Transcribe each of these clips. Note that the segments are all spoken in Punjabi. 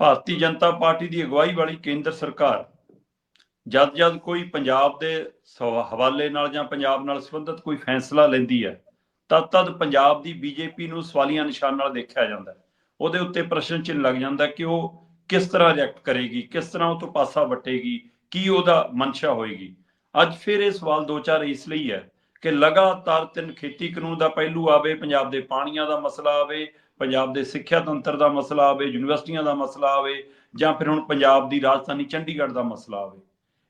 ਭਾਰਤੀ ਜਨਤਾ ਪਾਰਟੀ ਦੀ ਅਗਵਾਈ ਵਾਲੀ ਕੇਂਦਰ ਸਰਕਾਰ ਜਦ ਜਦ ਕੋਈ ਪੰਜਾਬ ਦੇ ਹਵਾਲੇ ਨਾਲ ਜਾਂ ਪੰਜਾਬ ਨਾਲ ਸੰਬੰਧਿਤ ਕੋਈ ਫੈਸਲਾ ਲੈਂਦੀ ਹੈ, ਤਦ ਤਦ ਪੰਜਾਬ ਦੀ ਬੀਜੇਪੀ ਨੂੰ ਸਵਾਲੀਆਂ ਨਿਸ਼ਾਨ ਨਾਲ ਦੇਖਿਆ ਜਾਂਦਾ ਉਹਦੇ ਉੱਤੇ ਪ੍ਰਸ਼ਨ ਚਿੰਨ੍ਹ ਲੱਗ ਜਾਂਦਾ ਕਿ ਉਹ ਕਿਸ ਤਰ੍ਹਾਂ ਰਿਐਕਟ ਕਰੇਗੀ, ਕਿਸ ਤਰ੍ਹਾਂ ਉਹ ਤੋਂ ਪਾਸਾ ਵਟੇਗੀ, ਕੀ ਉਹਦਾ ਮਨਸ਼ਾ ਹੋਏਗੀ। ਅੱਜ ਫਿਰ ਇਹ ਸਵਾਲ ਦੋ ਚਾਰ ਇਸ ਲਈ ਹੈ ਕਿ ਲਗਾਤਾਰ ਤਿੰਨ ਖੇਤੀ ਕਾਨੂੰਨ ਦਾ ਪਹਿਲੂ ਆਵੇ, ਪੰਜਾਬ ਦੇ ਪਾਣੀਆਂ ਦਾ ਮਸਲਾ ਆਵੇ ਪੰਜਾਬ ਦੇ ਸਿੱਖਿਆ ਤੰਤਰ ਦਾ ਮਸਲਾ ਆਵੇ, ਯੂਨੀਵਰਸਿਟੀਆਂ ਦਾ ਮਸਲਾ ਆਵੇ, ਜਾਂ ਫਿਰ ਹੁਣ ਪੰਜਾਬ ਦੀ ਰਾਜਧਾਨੀ ਚੰਡੀਗੜ੍ਹ ਦਾ ਮਸਲਾ ਆਵੇ।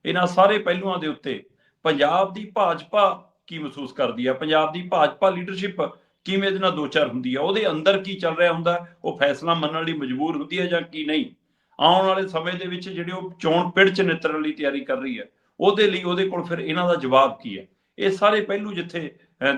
ਇਹਨਾਂ ਸਾਰੇ ਪਹਿਲੂਆਂ ਦੇ ਉੱਤੇ ਪੰਜਾਬ ਦੀ ਭਾਜਪਾ ਕੀ ਮਹਿਸੂਸ ਕਰਦੀ ਹੈ ਪੰਜਾਬ ਦੀ ਭਾਜਪਾ ਲੀਡਰਸ਼ਿਪ ਕਿਵੇਂ ਇਹਦੇ ਨਾਲ ਦੋ ਚਾਰ ਹੁੰਦੀ ਹੈ ਉਹਦੇ ਅੰਦਰ ਕੀ ਚੱਲ ਰਿਹਾ ਹੁੰਦਾ? ਉਹ ਫੈਸਲਾ ਮੰਨਣ ਲਈ ਮਜਬੂਰ ਹੁੰਦੀ ਹੈ ਜਾਂ ਕੀ ਨਹੀਂ? ਆਉਣ ਵਾਲੇ ਸਮੇਂ ਦੇ ਵਿੱਚ ਜਿਹੜੇ ਉਹ ਚੋਣ ਪਿੜ ਚ ਨਿਤਰਨ ਲਈ ਤਿਆਰੀ ਕਰ ਰਹੀ ਹੈ ਉਹਦੇ ਲਈ, ਉਹਦੇ ਕੋਲ ਫਿਰ ਇਹਨਾਂ ਦਾ ਜਵਾਬ ਕੀ ਹੈ ਇਹ ਸਾਰੇ ਪਹਿਲੂ ਜਿੱਥੇ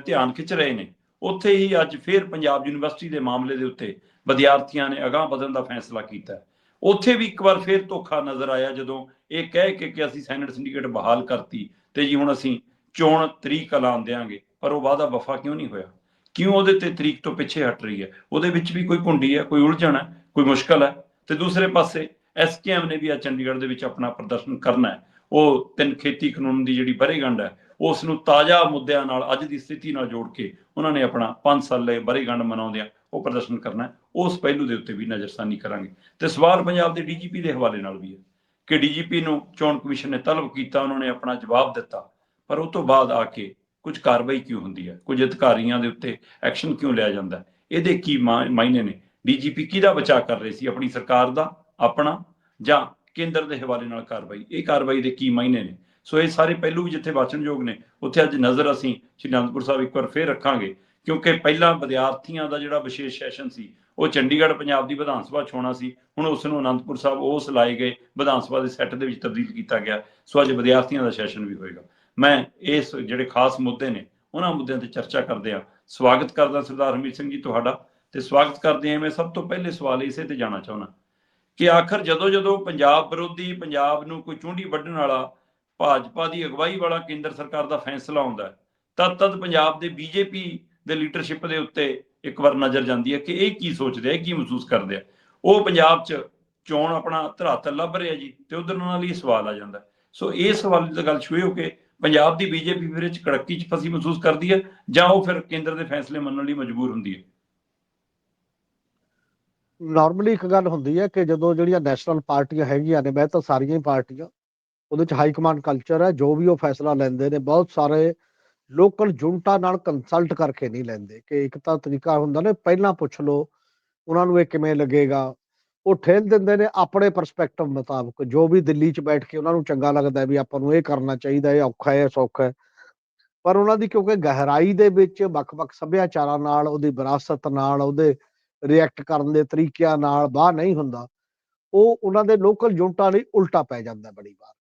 ਧਿਆਨ ਖਿੱਚ ਰਹੇ ਨੇ। ਉੱਥੇ ਹੀ ਅੱਜ ਫਿਰ ਪੰਜਾਬ ਯੂਨੀਵਰਸਿਟੀ ਦੇ ਮਾਮਲੇ ਦੇ ਉੱਤੇ ਵਿਦਿਆਰਥੀਆਂ ਨੇ ਅਗਾਹ ਵਧਣ ਦਾ ਫੈਸਲਾ ਕੀਤਾ। ਉੱਥੇ ਵੀ ਇੱਕ ਵਾਰ ਫਿਰ ਧੋਖਾ ਨਜ਼ਰ ਆਇਆ ਜਦੋਂ ਇਹ ਕਹਿ ਕੇ ਕਿ ਅਸੀਂ ਸੈਨੇਟ ਸਿੰਡੀਕੇਟ ਬਹਾਲ ਕਰਤੀ ਤੇ ਜੀ ਹੁਣ ਅਸੀਂ ਚੋਣ ਤਰੀਕ ਐਲਾਨ ਦਿਆਂਗੇ, ਪਰ ਉਹ ਵਾਅਦਾ ਵਫਾ ਕਿਉਂ ਨਹੀਂ ਹੋਇਆ? ਕਿਉਂ ਉਹਦੇ ਤੇ ਤਰੀਕ ਤੋਂ ਪਿੱਛੇ ਹਟ ਰਹੀ ਹੈ? ਉਹਦੇ ਵਿੱਚ ਵੀ ਕੋਈ ਕੁੰਡੀ ਹੈ, ਕੋਈ ਉਲਝਣ ਹੈ, ਕੋਈ ਮੁਸ਼ਕਲ ਹੈ? ਤੇ ਦੂਸਰੇ ਪਾਸੇ ਐਸਕੇਐਮ ਨੇ ਵੀ ਆ ਚੰਡੀਗੜ੍ਹ ਦੇ ਵਿੱਚ ਆਪਣਾ ਪ੍ਰਦਰਸ਼ਨ ਕਰਨਾ ਹੈ। ਉਹ ਤਿੰਨ ਖੇਤੀ ਕਾਨੂੰਨ ਦੀ ਜਿਹੜੀ ਬਰੇਗੰਢ ਹੈ ਉਸ ਨੂੰ ਤਾਜ਼ਾ ਮੁੱਦਿਆਂ ਨਾਲ ਅੱਜ ਦੀ ਸਥਿਤੀ ਨਾਲ ਜੋੜ ਕੇ ਉਹਨਾਂ ਨੇ ਆਪਣਾ 5 ਸਾਲੇ ਬਰੇਗੰਢ ਮਨਾਉਂਦਿਆਂ ਉਹ ਪ੍ਰਦਰਸ਼ਨ ਕਰਨਾ ਉਸ ਪਹਿਲੂ ਦੇ ਉੱਤੇ ਵੀ ਨਜ਼ਰਸਾਨੀ ਕਰਾਂਗੇ। ਤੇ ਸਵਾਲ ਪੰਜਾਬ ਦੇ ਡੀਜੀਪੀ ਦੇ ਹਵਾਲੇ ਨਾਲ ਵੀ ਹੈ ਕਿ ਡੀਜੀਪੀ ਨੂੰ ਚੋਣ ਕਮਿਸ਼ਨ ਨੇ ਤਲਬ ਕੀਤਾ, ਉਹਨਾਂ ਨੇ ਆਪਣਾ ਜਵਾਬ ਦਿੱਤਾ, ਪਰ ਉਹ ਤੋਂ ਬਾਅਦ ਆ ਕੇ ਕੁਝ ਕਾਰਵਾਈ ਕਿਉਂ ਹੁੰਦੀ ਹੈ? ਕੁਝ ਅਧਿਕਾਰੀਆਂ ਦੇ ਉੱਤੇ ਐਕਸ਼ਨ ਕਿਉਂ ਲਿਆ ਜਾਂਦਾ ਇਹਦੇ ਕੀ ਮਾ- ਮਾਇਨੇ ਨੇ? ਡੀਜੀਪੀ ਕਿਹਦਾ ਬਚਾਅ ਕਰ ਰਹੇ ਸੀ? ਆਪਣੀ ਸਰਕਾਰ ਦਾ, ਆਪਣਾ ਜਾਂ ਕੇਂਦਰ ਦੇ ਹਵਾਲੇ ਨਾਲ ਕਾਰਵਾਈ? ਇਹ ਕਾਰਵਾਈ ਦੇ ਕੀ ਮਾਇਨੇ ਨੇ? ਸੋ ਇਹ ਸਾਰੇ ਪਹਿਲੂ ਵੀ ਜਿੱਥੇ ਵਾਚਣਯੋਗ ਨੇ, ਉੱਥੇ ਅੱਜ ਨਜ਼ਰ ਅਸੀਂ ਸ਼੍ਰੀ ਅਨੰਦਪੁਰ ਸਾਹਿਬ ਇੱਕ ਵਾਰ ਫੇਰ ਰੱਖਾਂਗੇ, ਕਿਉਂਕਿ ਪਹਿਲਾਂ ਵਿਦਿਆਰਥੀਆਂ ਦਾ ਜਿਹੜਾ ਵਿਸ਼ੇਸ਼ ਸੈਸ਼ਨ ਸੀ, ਉਹ ਚੰਡੀਗੜ੍ਹ ਪੰਜਾਬ ਦੀ ਵਿਧਾਨ ਸਭਾ 'ਚ ਹੋਣਾ ਸੀ, ਹੁਣ ਉਸ ਨੂੰ ਅਨੰਦਪੁਰ ਸਾਹਿਬ ਉਸ ਲਾਏ ਗਏ ਵਿਧਾਨ ਸਭਾ ਦੇ ਸੈੱਟ ਦੇ ਵਿੱਚ ਤਬਦੀਲ ਕੀਤਾ ਗਿਆ, ਸੋ ਅੱਜ ਵਿਦਿਆਰਥੀਆਂ ਦਾ ਸੈਸ਼ਨ ਵੀ ਹੋਏਗਾ। ਮੈਂ ਇਸ ਜਿਹੜੇ ਖਾਸ ਮੁੱਦੇ ਨੇ, ਉਹਨਾਂ ਮੁੱਦਿਆਂ ਤੇ ਚਰਚਾ ਕਰਦੇ ਆ ਸਵਾਗਤ ਕਰਦਾ ਸਰਦਾਰ ਹਰਮੀਤ ਸਿੰਘ ਜੀ ਤੁਹਾਡਾ, ਤੇ ਸਵਾਗਤ ਕਰਦੇ ਆ ਮੈਂ ਸਭ ਤੋਂ ਪਹਿਲੇ ਸਵਾਲ ਇਸੇ ਤੇ ਜਾਣਾ ਚਾਹੁੰਦਾ ਕਿ ਆਖਰ ਜਦੋਂ ਜਦੋਂ ਪੰਜਾਬ ਵਿਰੋਧੀ ਪੰਜਾਬ ਨੂੰ ਕੋਈ ਚੁੰਡੀ ਵੱਢਣ ਵਾਲਾ ਭਾਜਪਾ ਦੀ ਅਗਵਾਈ ਵਾਲਾ ਕੇਂਦਰ ਸਰਕਾਰ ਦਾ ਫੈਸਲਾ ਆਉਂਦਾ ਤਦ ਤਦ ਪੰਜਾਬ ਦੇ ਬੀਜੇਪੀ ਦੇ ਲੀਡਰਸ਼ਿਪ ਦੇ ਉੱਤੇ ਇੱਕ ਵਾਰ ਨਜ਼ਰ ਜਾਂਦੀ ਹੈ ਕਿ ਇਹ ਕੀ ਸੋਚਦੇ ਆ, ਇਹ ਕੀ ਮਹਿਸੂਸ ਕਰਦੇ ਆ। ਉਹ ਪੰਜਾਬ 'ਚ ਚੋਣ ਆਪਣਾ ਧਰਾਤਲ ਲੱਭ ਰਿਹਾ ਜੀ ਤੇ ਉਧਰ ਉਹਨਾਂ ਲਈ ਸਵਾਲ ਆ ਜਾਂਦਾ ਸੋ ਇਹ ਸਵਾਲ ਦੀ ਗੱਲ ਸ਼ੁਰੂ ਹੋ ਕੇ ਪੰਜਾਬ ਦੀ ਬੀਜੇਪੀ ਫਿਰ ਇਹ 'ਚ ਕੜਕੀ 'ਚ ਫਸੀ ਮਹਿਸੂਸ ਕਰਦੀ ਹੈ ਜਾਂ ਉਹ ਫਿਰ ਕੇਂਦਰ ਦੇ ਫੈਸਲੇ ਮੰਨਣ ਲਈ ਮਜਬੂਰ ਹੁੰਦੀ ਹੈ? ਨਾਰਮਲੀ ਇੱਕ ਗੱਲ ਹੁੰਦੀ ਹੈ ਕਿ ਜਦੋਂ ਜਿਹੜੀਆਂ ਨੈਸ਼ਨਲ ਪਾਰਟੀਆਂ ਹੈਗੀਆਂ ਨੇ, ਮੈਂ ਤਾਂ ਸਾਰੀਆਂ ਹੀ ਪਾਰਟੀਆਂ ਉਹਦੇ ਚ ਹਾਈ ਕਮਾਂਡ ਕਲਚਰ ਹੈ, ਜੋ ਵੀ ਉਹ ਫੈਸਲਾ ਲੈਂਦੇ ਨੇ, ਬਹੁਤ ਸਾਰੇ ਲੋਕਲ ਜੁਨਟਾ ਨਾਲ ਕੰਸਲਟ ਕਰਕੇ ਨਹੀਂ ਲੈਂਦੇ ਕਿ ਇੱਕ ਤਾਂ ਤਰੀਕਾ ਹੁੰਦਾ ਨਾ, ਪਹਿਲਾਂ ਪੁੱਛ ਲਓ, ਉਹਨਾਂ ਨੂੰ ਇਹ ਕਿਵੇਂ ਲੱਗੇਗਾ, ਉਹ ਠੇਲ ਦਿੰਦੇ ਨੇ ਆਪਣੇ ਪਰਸਪੈਕਟਿਵ ਮੁਤਾਬਕ, ਜੋ ਵੀ ਦਿੱਲੀ 'ਚ ਬੈਠ ਕੇ ਉਹਨਾਂ ਨੂੰ ਚੰਗਾ ਲੱਗਦਾ ਵੀ ਆਪਾਂ ਨੂੰ ਇਹ ਕਰਨਾ ਚਾਹੀਦਾ, ਇਹ ਔਖਾ ਹੈ ਸੌਖਾ ਹੈ। ਪਰ ਉਹਨਾਂ ਦੀ ਕਿਉਂਕਿ ਗਹਿਰਾਈ ਦੇ ਵਿੱਚ ਵੱਖ-ਵੱਖ ਸੱਭਿਆਚਾਰਾਂ ਨਾਲ, ਉਹਦੀ ਵਿਰਾਸਤ ਨਾਲ, ਉਹਦੇ ਰਿਐਕਟ ਕਰਨ ਦੇ ਤਰੀਕਿਆਂ ਨਾਲ ਬਾਹਰ ਨਹੀਂ ਹੁੰਦਾ, ਉਹ ਉਹਨਾਂ ਦੇ ਲੋਕਲ ਜੁਨਟਾਂ ਲਈ ਉਲਟਾ ਪੈ ਜਾਂਦਾ ਬੜੀ ਵਾਰ।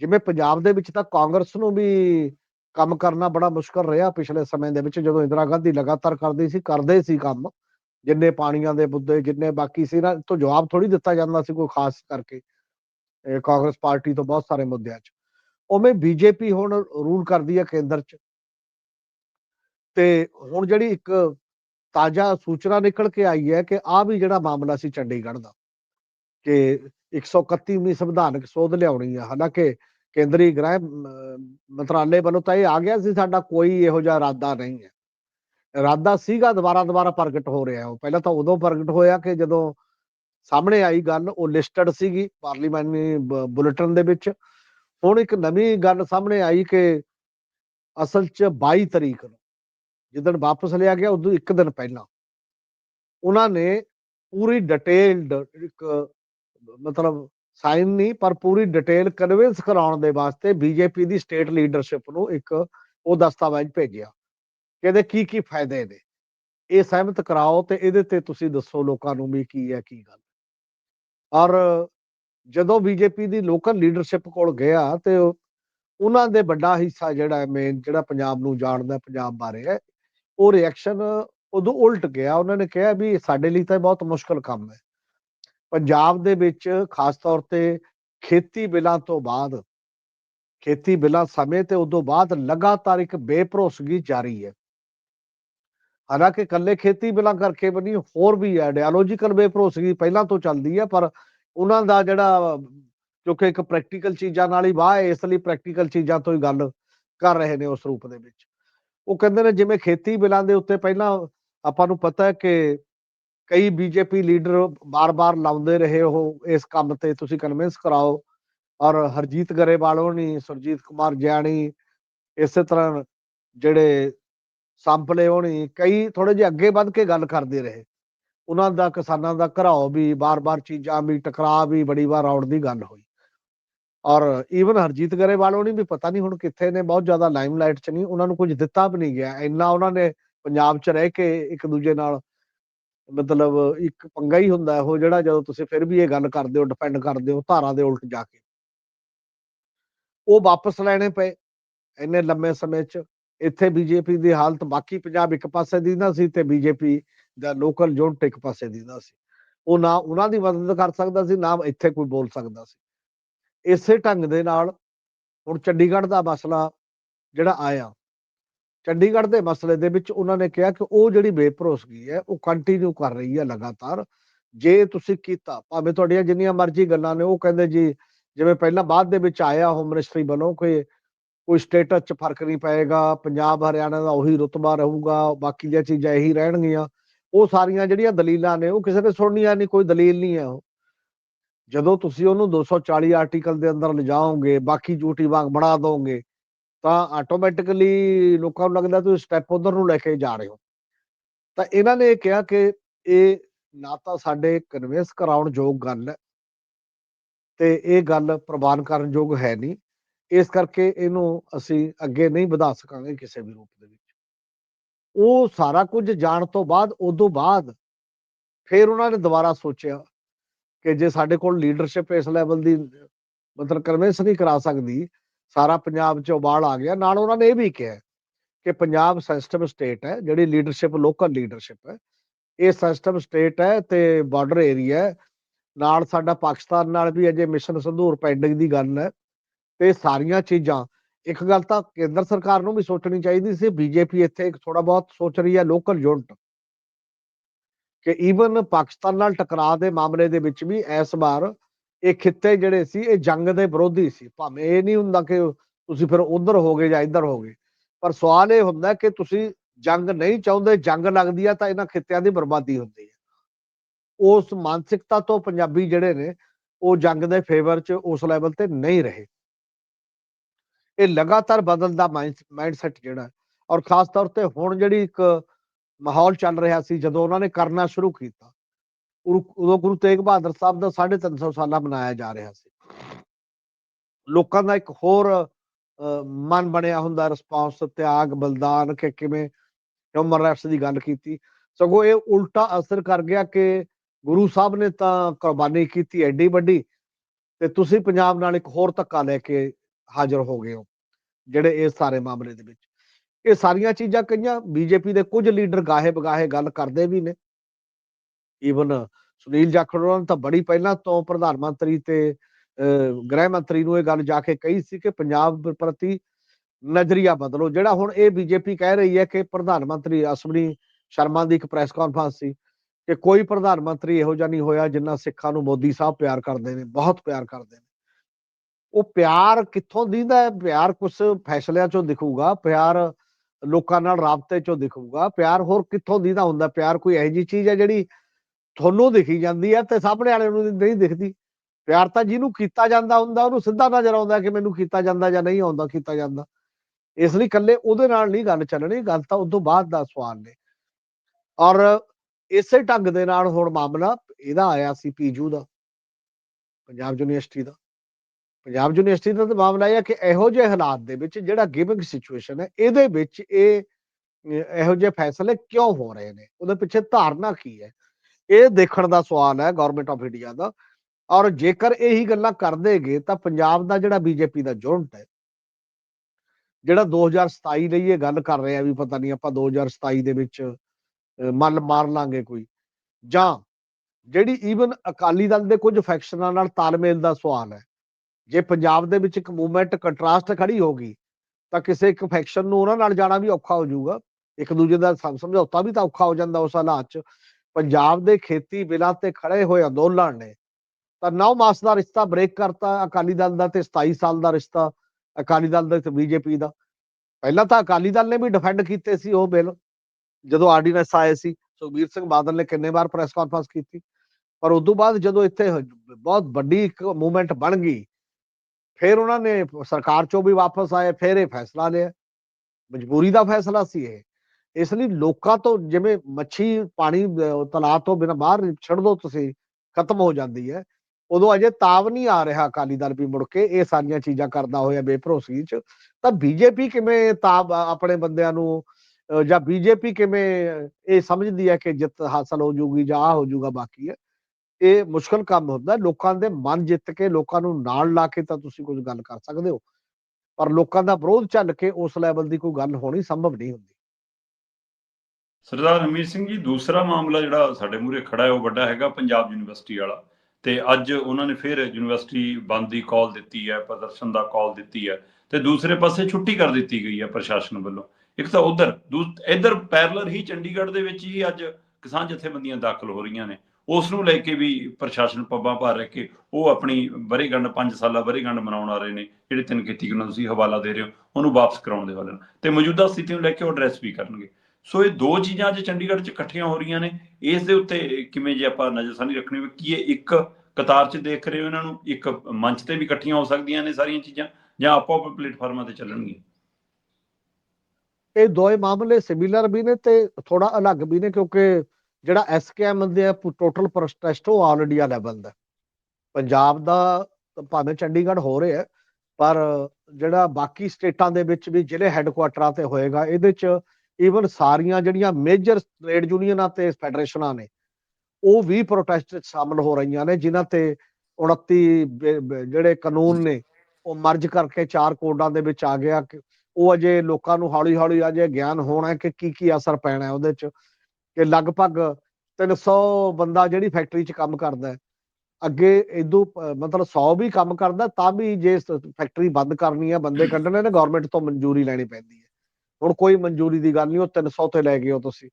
ਜਿਵੇਂ ਪੰਜਾਬ ਦੇ ਵਿੱਚ ਤਾਂ ਕਾਂਗਰਸ ਨੂੰ ਵੀ ਕੰਮ ਕਰਨਾ ਬੜਾ ਮੁਸ਼ਕਲ ਰਿਹਾ ਪਿਛਲੇ ਸਮੇਂ ਦੇ ਵਿੱਚ, ਜਦੋਂ ਇੰਦਰਾ ਗਾਂਧੀ ਲਗਾਤਾਰ ਕਰਦੀ ਸੀ, ਕਰਦੇ ਸੀ ਕੰਮ, ਜਿੰਨੇ ਪਾਣੀਆਂ ਦੇ ਮੁੱਦੇ, ਜਿੰਨੇ ਬਾਕੀ ਸੀ ਨਾ ਤੋਂ ਜਵਾਬ ਥੋੜੀ ਦਿੱਤਾ ਜਾਂਦਾ ਸੀ ਕੋਈ ਖਾਸ ਕਰਕੇ ਕਾਂਗਰਸ ਪਾਰਟੀ ਤੋਂ ਬਹੁਤ ਸਾਰੇ ਮੁੱਦਿਆਂ 'ਚ। ਉਵੇਂ ਬੀਜੇਪੀ ਹੁਣ ਰੂਲ ਕਰਦੀ ਹੈ ਕੇਂਦਰ 'ਚ। ਤੇ ਹੁਣ ਜਿਹੜੀ ਇੱਕ ਤਾਜ਼ਾ ਸੂਚਨਾ ਨਿਕਲ ਕੇ ਆਈ ਹੈ ਕਿ ਆ ਵੀ ਜਿਹੜਾ ਮਾਮਲਾ ਸੀ ਚੰਡੀਗੜ੍ਹ ਦਾ, ਕਿ 131ਵੀਂ ਸੰਵਿਧਾਨਕ ਸੋਧ ਲਿਆਉਣੀ ਆ। ਹਾਲਾਂਕਿ ਕੇਂਦਰੀ ਗ੍ਰਹਿ ਮੰਤਰਾਲੇ ਵੱਲੋਂ ਤਾਂ ਇਹ ਆ ਗਿਆ ਸੀ ਸਾਡਾ ਕੋਈ ਇਹੋ ਜਿਹਾ ਇਰਾਦਾ ਨਹੀਂ ਹੈ। ਇਰਾਦਾ ਸੀਗਾ ਦੁਬਾਰਾ ਦੁਬਾਰਾ ਪ੍ਰਗਟ ਹੋ ਰਿਹਾ। ਉਹ ਪਹਿਲਾਂ ਤਾਂ ਉਦੋਂ ਪ੍ਰਗਟ ਹੋਇਆ ਕਿ ਜਦੋਂ ਸਾਹਮਣੇ ਆਈ ਗੱਲ, ਉਹ ਲਿਸਟਡ ਸੀਗੀ ਪਾਰਲੀਮਾਨੀ ਬ- ਬੁਲੇਟਿਨ ਦੇ ਵਿੱਚ। ਹੁਣ ਇੱਕ ਨਵੀਂ ਗੱਲ ਸਾਹਮਣੇ ਆਈ ਕਿ ਅਸਲ 'ਚ 22 ਤਰੀਕ ਨੂੰ ਜਿੱਦਣ ਵਾਪਸ ਲਿਆ ਗਿਆ, ਉਦੋਂ ਇੱਕ ਦਿਨ ਪਹਿਲਾਂ, ਉਹਨਾਂ ਨੇ ਪੂਰੀ ਡਿਟੇਲਡ ਇੱਕ ਮਤਲਬ ਸਾਈਨ ਨਹੀਂ, ਪਰ ਪੂਰੀ ਡਿਟੇਲ ਕਨਵਿੰਸ ਕਰਾਉਣ ਦੇ ਵਾਸਤੇ ਬੀਜੇਪੀ ਦੀ ਸਟੇਟ ਲੀਡਰਸ਼ਿਪ ਨੂੰ ਇੱਕ ਉਹ ਦਸਤਾਵੇਜ਼ ਭੇਜਿਆ। ਕਿ ਇਹਦੇ ਕੀ ਕੀ ਫਾਇਦੇ ਨੇ? ਇਹ ਸਹਿਮਤ ਕਰਾਓ ਤੇ ਇਹਦੇ ਤੇ ਤੁਸੀਂ ਦੱਸੋ ਲੋਕਾਂ ਨੂੰ ਵੀ ਕੀ ਹੈ, ਕੀ ਗੱਲ। ਔਰ ਜਦੋਂ ਬੀਜੇਪੀ ਦੀ ਲੋਕਲ ਲੀਡਰਸ਼ਿਪ ਕੋਲ ਗਿਆ ਤੇ ਉਹਨਾਂ ਦੇ ਵੱਡਾ ਹਿੱਸਾ ਜਿਹੜਾ ਮੇਨ ਜਿਹੜਾ ਪੰਜਾਬ ਨੂੰ ਜਾਣਦਾ, ਪੰਜਾਬ ਬਾਰੇ ਹੈ, ਉਹ ਰਿਐਕਸ਼ਨ ਉਦੋਂ ਉਲਟ ਗਿਆ। ਉਹਨਾਂ ਨੇ ਕਿਹਾ ਵੀ ਸਾਡੇ ਲਈ ਤਾਂ ਬਹੁਤ ਮੁਸ਼ਕਲ ਕੰਮ ਹੈ। ਪੰਜਾਬ ਦੇ ਵਿੱਚ ਖਾਸ ਤੌਰ ਤੇ ਖੇਤੀ ਬਿੱਲਾਂ ਤੋਂ ਬਾਅਦ, ਖੇਤੀ ਬਿੱਲਾਂ ਸਮੇਂ ਤੇ ਉਦੋਂ ਬਾਅਦ ਲਗਾਤਾਰ ਇੱਕ ਬੇਭਰੋਸਗੀ ਜਾਰੀ ਹੈ। ਹਾਲਾਂਕਿ ਇਕੱਲੇ ਖੇਤੀ ਬਿੱਲਾਂ ਕਰਕੇ ਵੀ ਨਹੀਂ, ਹੋਰ ਵੀ ਹੈ। ਆਈਡੀਓਲੋਜੀਕਲ ਬੇਭਰੋਸਗੀ ਪਹਿਲਾਂ ਤੋਂ ਚੱਲਦੀ ਹੈ, ਪਰ ਉਹਨਾਂ ਦਾ ਜਿਹੜਾ ਕਿਉਂਕਿ ਇੱਕ ਪ੍ਰੈਕਟੀਕਲ ਚੀਜ਼ਾਂ ਨਾਲ ਹੀ ਵਾਹ ਹੈ, ਇਸ ਲਈ ਪ੍ਰੈਕਟੀਕਲ ਚੀਜ਼ਾਂ ਤੋਂ ਹੀ ਗੱਲ ਕਰ ਰਹੇ ਨੇ ਉਸ ਰੂਪ ਦੇ ਵਿੱਚ। ਉਹ ਕਹਿੰਦੇ ਨੇ ਜਿਵੇਂ ਖੇਤੀ ਬਿੱਲਾਂ ਦੇ ਉੱਤੇ ਪਹਿਲਾਂ ਆਪਾਂ ਨੂੰ ਪਤਾ ਹੈ ਕਿ ਕਈ ਬੀਜੇਪੀ ਲੀਡਰ ਬਾਰ-ਬਾਰ ਲਾਉਂਦੇ ਰਹੇ ਉਹ ਇਸ ਕੰਮ ਤੇ, ਤੁਸੀਂ ਕਨਵਿੰਸ ਕਰਾਓ। ਔਰ ਹਰਜੀਤ ਗਰੇਵਾਲ ਹੋਣੀ ਸੁਰਜੀਤ ਕੁਮਾਰ ਜਿਆਣੀ ਇਸੇ ਤਰ੍ਹਾਂ ਜਿਹੜੇ ਸੰਪਲੇ ਹੋਣੀ ਕਈ ਥੋੜੇ ਜਿਹਾ ਅੱਗੇ ਵੱਧ ਕੇ ਗੱਲ ਕਰਦੇ ਰਹੇ। ਉਹਨਾਂ ਦਾ, ਕਿਸਾਨਾਂ ਦਾ ਘਰਾਓ ਵੀ, ਬਾਰ-ਬਾਰ ਚੀਜ਼ਾਂ ਵੀ, ਟਕਰਾਅ ਵੀ ਬੜੀ ਵਾਰ ਆਉਣ ਦੀ ਗੱਲ ਹੋਈ। ਔਰ ਈਵਨ ਹਰਜੀਤ ਗਰੇਵਾਲ ਹੋਣੀ ਵੀ ਪਤਾ ਨਹੀਂ ਹੁਣ ਕਿੱਥੇ ਨੇ, ਬਹੁਤ ਜ਼ਿਆਦਾ ਲਾਈਮਲਾਈਟ 'ਚ ਨਹੀਂ ਉਹਨਾਂ ਨੂੰ ਕੁਝ ਦਿੱਤਾ ਵੀ ਨਹੀਂ ਗਿਆ। ਇੰਨਾ ਉਹਨਾਂ ਨੇ ਪੰਜਾਬ 'ਚ ਰਹਿ ਕੇ ਇੱਕ ਦੂਜੇ ਨਾਲ ਮਤਲਬ ਇੱਕ ਪੰਗਾ ਹੀ ਹੁੰਦਾ ਉਹ ਜਿਹੜਾ ਜਦੋਂ ਤੁਸੀਂ ਫਿਰ ਵੀ ਇਹ ਗੱਲ ਕਰਦੇ ਹੋ ਡਿਪੈਂਡ ਕਰਦੇ ਹੋ ਧਾਰਾ ਦੇ ਉਲਟ ਜਾ ਕੇ। ਉਹ ਵਾਪਸ ਲੈਣੇ ਪਏ ਇੰਨੇ ਲੰਮੇ ਸਮੇਂ 'ਚ। ਇੱਥੇ ਬੀਜੇਪੀ ਦੀ ਹਾਲਤ ਬਾਕੀ ਪੰਜਾਬ ਇੱਕ ਪਾਸੇ ਦੀ ਨਾ ਸੀ ਤੇ ਬੀਜੇਪੀ ਦਾ ਲੋਕਲ ਜੁਨਟ ਇੱਕ ਪਾਸੇ ਦੀ ਨਾ ਸੀ। ਉਹ ਨਾ ਉਹਨਾਂ ਦੀ ਮਦਦ ਕਰ ਸਕਦਾ ਸੀ, ਨਾ ਇੱਥੇ ਕੋਈ ਬੋਲ ਸਕਦਾ ਸੀ। ਇਸੇ ਢੰਗ ਦੇ ਨਾਲ ਹੁਣ ਚੰਡੀਗੜ੍ਹ ਦਾ ਮਸਲਾ ਜਿਹੜਾ ਆਇਆ ਚੰਡੀਗੜ੍ਹ ਦੇ ਮਸਲੇ ਦੇ ਵਿੱਚ ਉਹਨਾਂ ਨੇ ਕਿਹਾ ਕਿ ਉਹ ਜਿਹੜੀ ਬੇਭਰੋਸਗੀ ਹੈ, ਉਹ ਕੰਟੀਨਿਊ ਕਰ ਰਹੀ ਹੈ ਲਗਾਤਾਰ। ਜੇ ਤੁਸੀਂ ਕੀਤਾ, ਭਾਵੇਂ ਤੁਹਾਡੀਆਂ ਜਿੰਨੀਆਂ ਮਰਜ਼ੀ ਗੱਲਾਂ ਨੇ, ਉਹ ਕਹਿੰਦੇ ਜੀ, ਜਿਵੇਂ ਪਹਿਲਾਂ ਬਾਅਦ ਦੇ ਵਿੱਚ ਆਇਆ ਹੋਮ ਮਿਨਿਸਟਰੀ ਵੱਲੋਂ ਕਿ ਕੋਈ ਸਟੇਟਸ 'ਚ ਫ਼ਰਕ ਨਹੀਂ ਪਏਗਾ, ਪੰਜਾਬ ਹਰਿਆਣਾ ਦਾ ਉਹੀ ਰੁਤਬਾ ਰਹੂਗਾ, ਬਾਕੀ ਦੀਆਂ ਚੀਜ਼ਾਂ ਇਹੀ ਰਹਿਣਗੀਆਂ। ਉਹ ਸਾਰੀਆਂ ਜਿਹੜੀਆਂ ਦਲੀਲਾਂ ਨੇ, ਉਹ ਕਿਸੇ ਨੇ ਸੁਣਨੀਆਂ ਨਹੀਂ, ਕੋਈ ਦਲੀਲ ਨਹੀਂ ਹੈ ਉਹ। ਜਦੋਂ ਤੁਸੀਂ ਉਹਨੂੰ 240 ਆਰਟੀਕਲ ਦੇ ਅੰਦਰ ਲਿਜਾਓਗੇ, ਬਾਕੀ ਜੂਟੀ ਵਾਂਗ ਬਣਾ ਦੋਗੇ ਤਾਂ ਆਟੋਮੈਟਿਕਲੀ ਲੋਕਾਂ ਨੂੰ ਲੱਗਦਾ ਤੁਸੀਂ ਸਟੈਪ ਉਧਰ ਨੂੰ ਲੈ ਕੇ ਜਾ ਰਹੇ ਹੋ। ਤਾਂ ਇਹਨਾਂ ਨੇ ਇਹ ਕਿਹਾ ਕਿ ਇਹ ਨਾ ਤਾਂ ਸਾਡੇ ਕਨਵਿੰਸ ਕਰਾਉਣ ਯੋਗ ਗੱਲ ਹੈ ਤੇ ਇਹ ਗੱਲ ਪ੍ਰਵਾਨ ਕਰਨ ਯੋਗ ਹੈ ਨਹੀਂ। ਇਸ ਕਰਕੇ ਇਹਨੂੰ ਅਸੀਂ ਅੱਗੇ ਨਹੀਂ ਵਧਾ ਸਕਾਂਗੇ ਕਿਸੇ ਵੀ ਰੂਪ ਦੇ ਵਿੱਚ। ਉਹ ਸਾਰਾ ਕੁਝ ਜਾਣ ਤੋਂ ਬਾਅਦ, ਉਦੋਂ ਬਾਅਦ ਫਿਰ ਉਹਨਾਂ ਨੇ ਦੁਬਾਰਾ ਸੋਚਿਆ ਕਿ ਜੇ ਸਾਡੇ ਕੋਲ ਲੀਡਰਸ਼ਿਪ ਇਸ ਲੈਵਲ ਦੀ ਮਤਲਬ ਕਨਵਿੰਸ ਨਹੀਂ ਕਰਾ ਸਕਦੀ ਸਾਰਾ ਪੰਜਾਬ 'ਚ ਉਬਾਲ ਆ ਗਿਆ। ਨਾਲ ਉਹਨਾਂ ਨੇ ਇਹ ਵੀ ਕਿਹਾ ਕਿ ਪੰਜਾਬ ਸੈਂਸਿਟਿਵ ਸਟੇਟ ਹੈ, ਜਿਹੜੀ ਲੀਡਰਸ਼ਿਪ ਲੋਕਲ ਲੀਡਰਸ਼ਿਪ ਹੈ, ਇਹ ਸੈਂਸਿਟਿਵ ਸਟੇਟ ਹੈ ਤੇ ਬਾਰਡਰ ਏਰੀਆ ਹੈ। ਨਾਲ ਸਾਡਾ ਪਾਕਿਸਤਾਨ ਨਾਲ ਵੀ ਅਜੇ ਮਿਸ਼ਨ ਸੰਧੂਰ ਪੈਂਡਿੰਗ ਦੀ ਗੱਲ ਹੈ ਤੇ ਸਾਰੀਆਂ ਚੀਜ਼ਾਂ। ਇੱਕ ਗੱਲ ਤਾਂ ਕੇਂਦਰ ਸਰਕਾਰ ਨੂੰ ਵੀ ਸੋਚਣੀ ਚਾਹੀਦੀ ਸੀ, ਬੀਜੇਪੀ ਇੱਥੇ ਇੱਕ ਥੋੜਾ ਬਹੁਤ ਸੋਚ ਰਹੀ ਹੈ ਲੋਕਲ ਯੂਨਿਟ ਕਿ ਈਵਨ ਪਾਕਿਸਤਾਨ ਨਾਲ ਟਕਰਾਅ ਦੇ ਮਾਮਲੇ ਦੇ ਵਿੱਚ ਵੀ ਇਸ ਵਾਰ ਇਹ ਖਿੱਤੇ ਜਿਹੜੇ ਸੀ, ਇਹ ਜੰਗ ਦੇ ਵਿਰੋਧੀ ਸੀ। ਭਾਵੇਂ ਇਹ ਨਹੀਂ ਹੁੰਦਾ ਕਿ ਤੁਸੀਂ ਫਿਰ ਉਧਰ ਹੋਗੇ ਜਾਂ ਇੱਧਰ ਹੋਗੇ ਪਰ ਸਵਾਲ ਇਹ ਹੁੰਦਾ ਕਿ ਤੁਸੀਂ ਜੰਗ ਨਹੀਂ ਚਾਹੁੰਦੇ, ਜੰਗ ਲੱਗਦੀ ਆ ਤਾਂ ਇਹਨਾਂ ਖਿੱਤਿਆਂ ਦੀ ਬਰਬਾਦੀ ਹੁੰਦੀ ਹੈ ਉਸ ਮਾਨਸਿਕਤਾ ਤੋਂ ਪੰਜਾਬੀ ਜਿਹੜੇ ਨੇ, ਉਹ ਜੰਗ ਦੇ ਫੇਵਰ 'ਚ ਉਸ ਲੈਵਲ ਤੇ ਨਹੀਂ ਰਹੇ। ਇਹ ਲਗਾਤਾਰ ਬਦਲਦਾ ਮਾਈਂਡਸੈਟ ਜਿਹੜਾ ਔਰ ਖਾਸ ਤੌਰ ਤੇ ਹੁਣ ਜਿਹੜੀ ਇੱਕ ਮਾਹੌਲ ਚੱਲ ਰਿਹਾ ਸੀ, ਜਦੋਂ ਉਹਨਾਂ ਨੇ ਕਰਨਾ ਸ਼ੁਰੂ ਕੀਤਾ ਉਦੋਂ ਗੁਰੂ ਤੇਗ ਬਹਾਦਰ ਸਾਹਿਬ ਦਾ 350 ਸਾਲਾ ਮਨਾਇਆ ਜਾ ਰਿਹਾ ਸੀ। ਲੋਕਾਂ ਦਾ ਇੱਕ ਹੋਰ ਮਨ ਬਣਿਆ ਹੁੰਦਾ ਰਿਸਪਾਂਸ ਤਿਆਗ, ਬਲਦਾਨ ਕਿ ਕਿਵੇਂ ਹਿਊਮਨ ਰਾਈਟਸ ਦੀ ਗੱਲ ਕੀਤੀ। ਸਗੋਂ ਇਹ ਉਲਟਾ ਅਸਰ ਕਰ ਗਿਆ ਕਿ ਗੁਰੂ ਸਾਹਿਬ ਨੇ ਤਾਂ ਕੁਰਬਾਨੀ ਕੀਤੀ ਐਡੀ ਵੱਡੀ ਤੇ ਤੁਸੀਂ ਪੰਜਾਬ ਨਾਲ ਇੱਕ ਹੋਰ ਧੱਕਾ ਲੈ ਕੇ ਹਾਜ਼ਰ ਹੋ ਗਏ ਹੋ, ਜਿਹੜੇ ਇਹ ਸਾਰੇ ਮਾਮਲੇ ਦੇ ਵਿੱਚ। ਇਹ ਸਾਰੀਆਂ ਚੀਜ਼ਾਂ ਕਈਆਂ ਬੀਜੇਪੀ ਦੇ ਕੁਝ ਲੀਡਰ ਗਾਹੇ ਬਗਾਹੇ ਗੱਲ ਕਰਦੇ ਵੀ ਨੇ। ਈਵਨ ਸੁਨੀਲ ਜਾਖੜ ਉਹਨਾਂ ਨੇ ਤਾਂ ਬੜੀ ਪਹਿਲਾਂ ਤੋਂ ਪ੍ਰਧਾਨ ਮੰਤਰੀ ਤੇ ਗ੍ਰਹਿ ਮੰਤਰੀ ਨੂੰ ਇਹ ਗੱਲ ਜਾ ਕੇ ਕਹੀ ਸੀ ਕਿ ਪੰਜਾਬ ਪ੍ਰਤੀ ਨਜ਼ਰੀਆ ਬਦਲੋ। ਜਿਹੜਾ ਹੁਣ ਇਹ ਬੀਜੇਪੀ ਕਹਿ ਰਹੀ ਹੈ ਕਿ ਪ੍ਰਧਾਨ ਮੰਤਰੀ ਅਸਮਨੀ ਸ਼ਰਮਾ ਦੀ ਇੱਕ ਪ੍ਰੈਸ ਕਾਨਫਰੰਸ ਸੀ ਕਿ ਕੋਈ ਪ੍ਰਧਾਨ ਮੰਤਰੀ ਇਹੋ ਜਿਹਾ ਨਹੀਂ ਹੋਇਆ ਜਿੰਨਾ ਸਿੱਖਾਂ ਨੂੰ ਮੋਦੀ ਸਾਹਿਬ ਪਿਆਰ ਕਰਦੇ ਨੇ, ਬਹੁਤ ਪਿਆਰ ਕਰਦੇ ਨੇ। ਉਹ ਪਿਆਰ ਕਿੱਥੋਂ ਦਿੰਦਾ ਹੈ? ਪਿਆਰ ਕੁਝ ਫੈਸਲਿਆਂ ਚੋਂ ਦਿਖੂਗਾ, ਪਿਆਰ ਲੋਕਾਂ ਨਾਲ ਰਾਬਤੇ ਚੋਂ ਦਿਖੂਗਾ, ਪਿਆਰ ਹੋਰ ਕਿੱਥੋਂ ਦਿੰਦਾ ਹੁੰਦਾ? ਪਿਆਰ ਕੋਈ ਇਹੋ ਜੀ ਚੀਜ਼ ਹੈ ਜਿਹੜੀ ਤੁਹਾਨੂੰ ਦਿਖੀ ਜਾਂਦੀ ਹੈ ਤੇ ਸਾਹਮਣੇ ਵਾਲੇ ਨੂੰ ਨਹੀਂ ਦਿਖਦੀ। ਪਿਆਰ ਤਾਂ ਜਿਹਨੂੰ ਕੀਤਾ ਜਾਂਦਾ ਹੁੰਦਾ, ਉਹਨੂੰ ਸਿੱਧਾ ਨਜ਼ਰ ਆਉਂਦਾ ਕਿ ਮੈਨੂੰ ਕੀਤਾ ਜਾਂਦਾ ਜਾਂ ਨਹੀਂ ਆਉਂਦਾ, ਕੀਤਾ ਜਾਂਦਾ। ਇਸ ਲਈ ਇਕੱਲੇ ਉਹਦੇ ਨਾਲ ਨਹੀਂ ਗੱਲ ਚੱਲਣੀ, ਗੱਲ ਤਾਂ ਉਸ ਬਾਅਦ ਦਾ ਸਵਾਲ ਨੇ। ਔਰ ਇਸੇ ਢੰਗ ਦੇ ਨਾਲ ਹੁਣ ਮਾਮਲਾ ਇਹਦਾ ਆਇਆ ਸੀ ਪੀਜੂ ਦਾ, ਪੰਜਾਬ ਯੂਨੀਵਰਸਿਟੀ ਦਾ। ਪੰਜਾਬ ਯੂਨੀਵਰਸਿਟੀ ਦਾ ਤਾਂ ਮਾਮਲਾ ਇਹ ਹੈ ਕਿ ਇਹੋ ਜਿਹੇ ਹਾਲਾਤ ਦੇ ਵਿੱਚ ਜਿਹੜਾ ਗਿਵਿੰਗ ਸਿਚੁਏਸ਼ਨ ਹੈ, ਇਹਦੇ ਵਿੱਚ ਇਹ ਇਹੋ ਜਿਹੇ ਫੈਸਲੇ ਕਿਉਂ ਹੋ ਰਹੇ ਨੇ? ਉਹਦੇ ਪਿੱਛੇ ਧਾਰਨਾ ਕੀ ਹੈ? ਇਹ ਦੇਖਣ ਦਾ ਸਵਾਲ ਹੈ ਗਵਰਨਮੈਂਟ ਆਫ ਇੰਡੀਆ ਦਾ। ਔਰ ਜੇਕਰ ਇਹੀ ਗੱਲਾਂ ਕਰਦੇਗੇ ਤਾਂ ਪੰਜਾਬ ਦਾ ਜਿਹੜਾ ਬੀਜੇਪੀ ਦਾ ਜੁਨਟ ਹੈ, ਜਿਹੜਾ 2027 ਲਈ ਇਹ ਗੱਲ ਕਰ ਰਿਹਾ ਵੀ ਪਤਾ ਨਹੀਂ ਆਪਾਂ 2027 ਦੇ ਵਿੱਚ ਮੱਲ ਮਾਰ ਲਾਂਗੇ ਕੋਈ। ਜਾਂ ਜਿਹੜੀ ਈਵਨ ਅਕਾਲੀ ਦਲ ਦੇ ਕੁਝ ਫੈਕਸ਼ਨਾਂ ਨਾਲ ਤਾਲਮੇਲ ਦਾ ਸਵਾਲ ਹੈ, ਜੇ ਪੰਜਾਬ ਦੇ ਵਿੱਚ ਇੱਕ ਮੂਵਮੈਂਟ ਕੰਟਰਾਸਟ ਖੜੀ ਹੋ ਗਈ, ਤਾਂ ਕਿਸੇ ਇੱਕ ਫੈਕਸ਼ਨ ਨੂੰ ਉਹਨਾਂ ਨਾਲ ਜਾਣਾ ਵੀ ਔਖਾ ਹੋ ਜਾਊਗਾ। ਇੱਕ ਦੂਜੇ ਦਾ ਸਮਝੌਤਾ ਵੀ ਤਾਂ ਔਖਾ ਹੋ ਜਾਂਦਾ ਉਸ ਹਾਲਾਤ 'ਚ। ਪੰਜਾਬ ਦੇ ਖੇਤੀ ਬਿੱਲਾਂ ਤੇ ਖੜੇ ਹੋਏ ਅੰਦੋਲਨ ਨੇ। ਤਾਂ 9 ਮਾਸ ਦਾ ਰਿਸ਼ਤਾ ਬ੍ਰੇਕ ਕਰਤਾ ਅਕਾਲੀ ਦਲ ਦਾ ਤੇ 27 ਸਾਲ ਦਾ ਰਿਸ਼ਤਾ ਅਕਾਲੀ ਦਲ ਦਾ ਤੇ ਬੀਜੇਪੀ ਦਾ। ਪਹਿਲਾਂ ਤਾਂ ਅਕਾਲੀ ਦਲ ਨੇ ਵੀ ਡਿਫੈਂਡ ਕੀਤੇ ਸੀ ਉਹ ਬਿੱਲ, ਜਦੋਂ ਆਰਡੀਨੈਂਸ ਆਏ ਸੀ। ਸੁਖਬੀਰ ਸਿੰਘ ਬਾਦਲ ਨੇ ਕਿੰਨੇ ਵਾਰ ਪ੍ਰੈਸ ਕਾਨਫਰੰਸ ਕੀਤੀ। ਪਰ ਉਸ ਤੋਂ ਬਾਅਦ ਜਦੋਂ ਇੱਥੇ ਬਹੁਤ ਵੱਡੀ ਇੱਕ ਮੂਵਮੈਂਟ ਬਣ ਗਈ, ਫਿਰ ਉਹਨਾਂ ਨੇ ਸਰਕਾਰ ਚੋਂ ਵੀ ਵਾਪਸ ਆਏ, ਫਿਰ ਇਹ ਫੈਸਲਾ ਲਿਆ। ਮਜਬੂਰੀ ਦਾ ਫੈਸਲਾ ਸੀ ਇਹ। ਇਸ ਲਈ ਲੋਕਾਂ ਤੋਂ ਜਿਵੇਂ ਮੱਛੀ ਪਾਣੀ ਅਹ, ਤੋਂ ਬਿਨਾਂ ਬਾਹਰ ਛੱਡ ਦੋ ਤੁਸੀਂ ਖਤਮ ਹੋ ਜਾਂਦੀ ਹੈ। ਉਦੋਂ ਅਜੇ ਤਾਵ ਨਹੀਂ ਆ ਰਿਹਾ ਅਕਾਲੀ ਦਲ ਵੀ ਮੁੜ ਕੇ ਇਹ ਸਾਰੀਆਂ ਚੀਜ਼ਾਂ ਕਰਦਾ ਹੋਇਆ ਬੇਭਰੋਸਗੀ ਚ। ਤਾਂ ਬੀਜੇਪੀ ਕਿਵੇਂ ਤਾਬ ਆਪਣੇ ਬੰਦਿਆਂ ਨੂੰ ਜਾਂ ਬੀਜੇਪੀ ਕਿਵੇਂ ਇਹ ਸਮਝਦੀ ਹੈ ਕਿ ਜਿੱਤ ਹਾਸਲ ਹੋ ਜੂਗੀ ਜਾਂ ਆ ਹੋ ਜੂਗਾ ਬਾਕੀ ਹੈ। ਇਹ ਮੁਸ਼ਕਲ ਕੰਮ ਹੁੰਦਾ। ਲੋਕਾਂ ਦੇ ਮਨ ਜਿੱਤ ਕੇ ਲੋਕਾਂ ਨੂੰ ਨਾਲ ਲਾ ਕੇ ਤਾਂ ਤੁਸੀਂ ਕੁਝ ਗੱਲ ਕਰ ਸਕਦੇ ਹੋ। ਪਰ ਲੋਕਾਂ ਦਾ ਵਿਰੋਧ ਚੱਲ ਕੇ ਉਸ ਲੈਵਲ ਦੀ ਕੋਈ ਗੱਲ ਹੋਣੀ ਸੰਭਵ ਨਹੀਂ ਹੁੰਦੀ। ਸਰਦਾਰ ਹਰਮੀਤ ਸਿੰਘ ਜੀ, ਦੂਸਰਾ ਮਾਮਲਾ ਜਿਹੜਾ ਸਾਡੇ ਮੂਹਰੇ ਖੜਾ ਹੈ, ਉਹ ਵੱਡਾ ਹੈਗਾ ਪੰਜਾਬ ਯੂਨੀਵਰਸਿਟੀ ਵਾਲਾ। ਤੇ ਅੱਜ ਉਹਨਾਂ ਨੇ ਫਿਰ ਯੂਨੀਵਰਸਿਟੀ ਬੰਦ ਦੀ ਕਾਲ ਦਿੱਤੀ ਹੈ, ਪ੍ਰਦਰਸ਼ਨ ਦਾ ਕਾਲ ਦਿੱਤੀ ਹੈ ਤੇ ਦੂਸਰੇ ਪਾਸੇ ਛੁੱਟੀ ਕਰ ਦਿੱਤੀ ਗਈ ਹੈ ਪ੍ਰਸ਼ਾਸਨ ਵੱਲੋਂ। ਇੱਕ ਤਾਂ ਉਧਰ ਇਧਰ ਪੈਰਲਰ ਹੀ ਚੰਡੀਗੜ੍ਹ ਦੇ ਵਿੱਚ ਹੀ ਅੱਜ ਕਿਸਾਨ ਜਥੇਬੰਦੀਆਂ ਦਾਖਲ ਹੋ ਰਹੀਆਂ ਨੇ। ਉਸ ਨੂੰ ਲੈ ਕੇ ਵੀ ਪ੍ਰਸ਼ਾਸਨ ਪੱਬਾਂ ਭਾਰ ਰਹਿ ਕੇ ਉਹ ਆਪਣੀ ਵਰੇਗੰਢ 5 ਸਾਲਾ ਵਰੇਗੰਢ ਮਨਾਉਣ ਆ ਰਹੇ ਨੇ। ਜਿਹੜੇ ਤਿੰਨ ਖੇਤੀ ਕਾਨੂੰਨ ਤੁਸੀਂ ਹਵਾਲਾ ਦੇ ਰਹੇ ਹੋ, ਉਹਨੂੰ ਵਾਪਸ ਕਰਾਉਣ ਦੇ ਵਾਲੇ ਨੇ। ਤੇ ਮੌਜੂਦਾ ਸਥਿਤੀ ਨੂੰ ਲੈ ਕੇ ਉਹ ਐਡਰੈਸ ਵੀ ਕਰਨਗੇ। ਸੋ ਇਹ ਦੋ ਚੀਜ਼ਾਂ ਅੱਜ ਚੰਡੀਗੜ੍ਹ 'ਚ ਇਕੱਠੀਆਂ ਹੋ ਰਹੀਆਂ ਨੇ। ਇਸ ਦੇ ਉੱਤੇ ਕਿਵੇਂ ਜੇ ਆਪਾਂ ਨਜ਼ਰਸਾਨੀ ਰੱਖਣੀ ਹੋਵੇ ਕੀ ਇਹ ਇੱਕ ਕਤਾਰ 'ਚ ਦੇਖ ਰਹੇ ਹੋ ਇਹਨਾਂ ਨੂੰ, ਇੱਕ ਮੰਚ ਤੇ ਵੀ ਇਕੱਠੀਆਂ ਹੋ ਸਕਦੀਆਂ ਨੇ ਸਾਰੀਆਂ ਚੀਜ਼ਾਂ ਜਾਂ ਆਪੋ ਆਪਣੇ ਪਲੇਟਫਾਰਮਾਂ ਤੇ ਚੱਲਣਗੀਆਂ? ਇਹ ਦੋਏ ਮਾਮਲੇ ਸਿਮਿਲਰ ਵੀ ਨੇ ਤੇ ਥੋੜਾ ਅਲੱਗ ਵੀ ਨੇ ਕਿਉਂਕਿ ਜਿਹੜਾ ਐਸਕੇਐਮ ਦੇ ਟੋਟਲ ਪ੍ਰੋਟੈਸਟ ਉਹ ਆਲ ਇੰਡੀਆ ਲੈਵਲ ਦਾ। ਪੰਜਾਬ ਦਾ ਭਾਵੇਂ ਚੰਡੀਗੜ੍ਹ ਹੋ ਰਿਹਾ ਪਰ ਜਿਹੜਾ ਬਾਕੀ ਸਟੇਟਾਂ ਦੇ ਵਿੱਚ ਵੀ ਜ਼ਿਲ੍ਹੇ ਹੈੱਡਕੁਆਟਰਾਂ ਤੇ ਹੋਏਗਾ, ਇਹਦੇ ਚ ਈਵਨ ਸਾਰੀਆਂ ਜਿਹੜੀਆਂ ਮੇਜਰ ਟ੍ਰੇਡ ਯੂਨੀਅਨਾਂ ਤੇ ਫੈਡਰੇਸ਼ਨਾਂ ਨੇ, ਉਹ ਵੀ ਪ੍ਰੋਟੈਸਟ ਵਿੱਚ ਸ਼ਾਮਲ ਹੋ ਰਹੀਆਂ ਨੇ, ਜਿਨ੍ਹਾਂ ਤੇ 29 ਜਿਹੜੇ ਕਾਨੂੰਨ ਨੇ, ਉਹ ਮਰਜ ਕਰਕੇ ਚਾਰ ਕੋਡਾਂ ਦੇ ਵਿੱਚ ਆ ਗਿਆ ਕਿ ਉਹ ਅਜੇ ਲੋਕਾਂ ਨੂੰ ਹੌਲੀ ਹੌਲੀ ਅਜੇ ਗਿਆਨ ਹੋਣਾ ਕਿ ਕੀ ਕੀ ਅਸਰ ਪੈਣਾ ਹੈ ਉਹਦੇ ਚ, ਕਿ ਲਗਭਗ 300 ਬੰਦਾ ਜਿਹੜੀ ਫੈਕਟਰੀ 'ਚ ਕੰਮ ਕਰਦਾ ਅੱਗੇ ਇਦੋਂ, ਮਤਲਬ 100 ਵੀ ਕੰਮ ਕਰਦਾ, ਤਾਂ ਵੀ ਜੇ ਫੈਕਟਰੀ ਬੰਦ ਕਰਨੀ ਹੈ, ਬੰਦੇ ਕੱਢਣੇ ਨੇ ਗਵਰਨਮੈਂਟ ਤੋਂ ਮਨਜ਼ੂਰੀ ਲੈਣੀ ਪੈਂਦੀ ਹੈ। ਹੁਣ ਕੋਈ ਮਨਜ਼ੂਰੀ ਦੀ ਗੱਲ ਨਹੀਂ, ਉਹ 300 ਤੇ ਲੈ ਗਏ ਹੋ ਤੁਸੀਂ।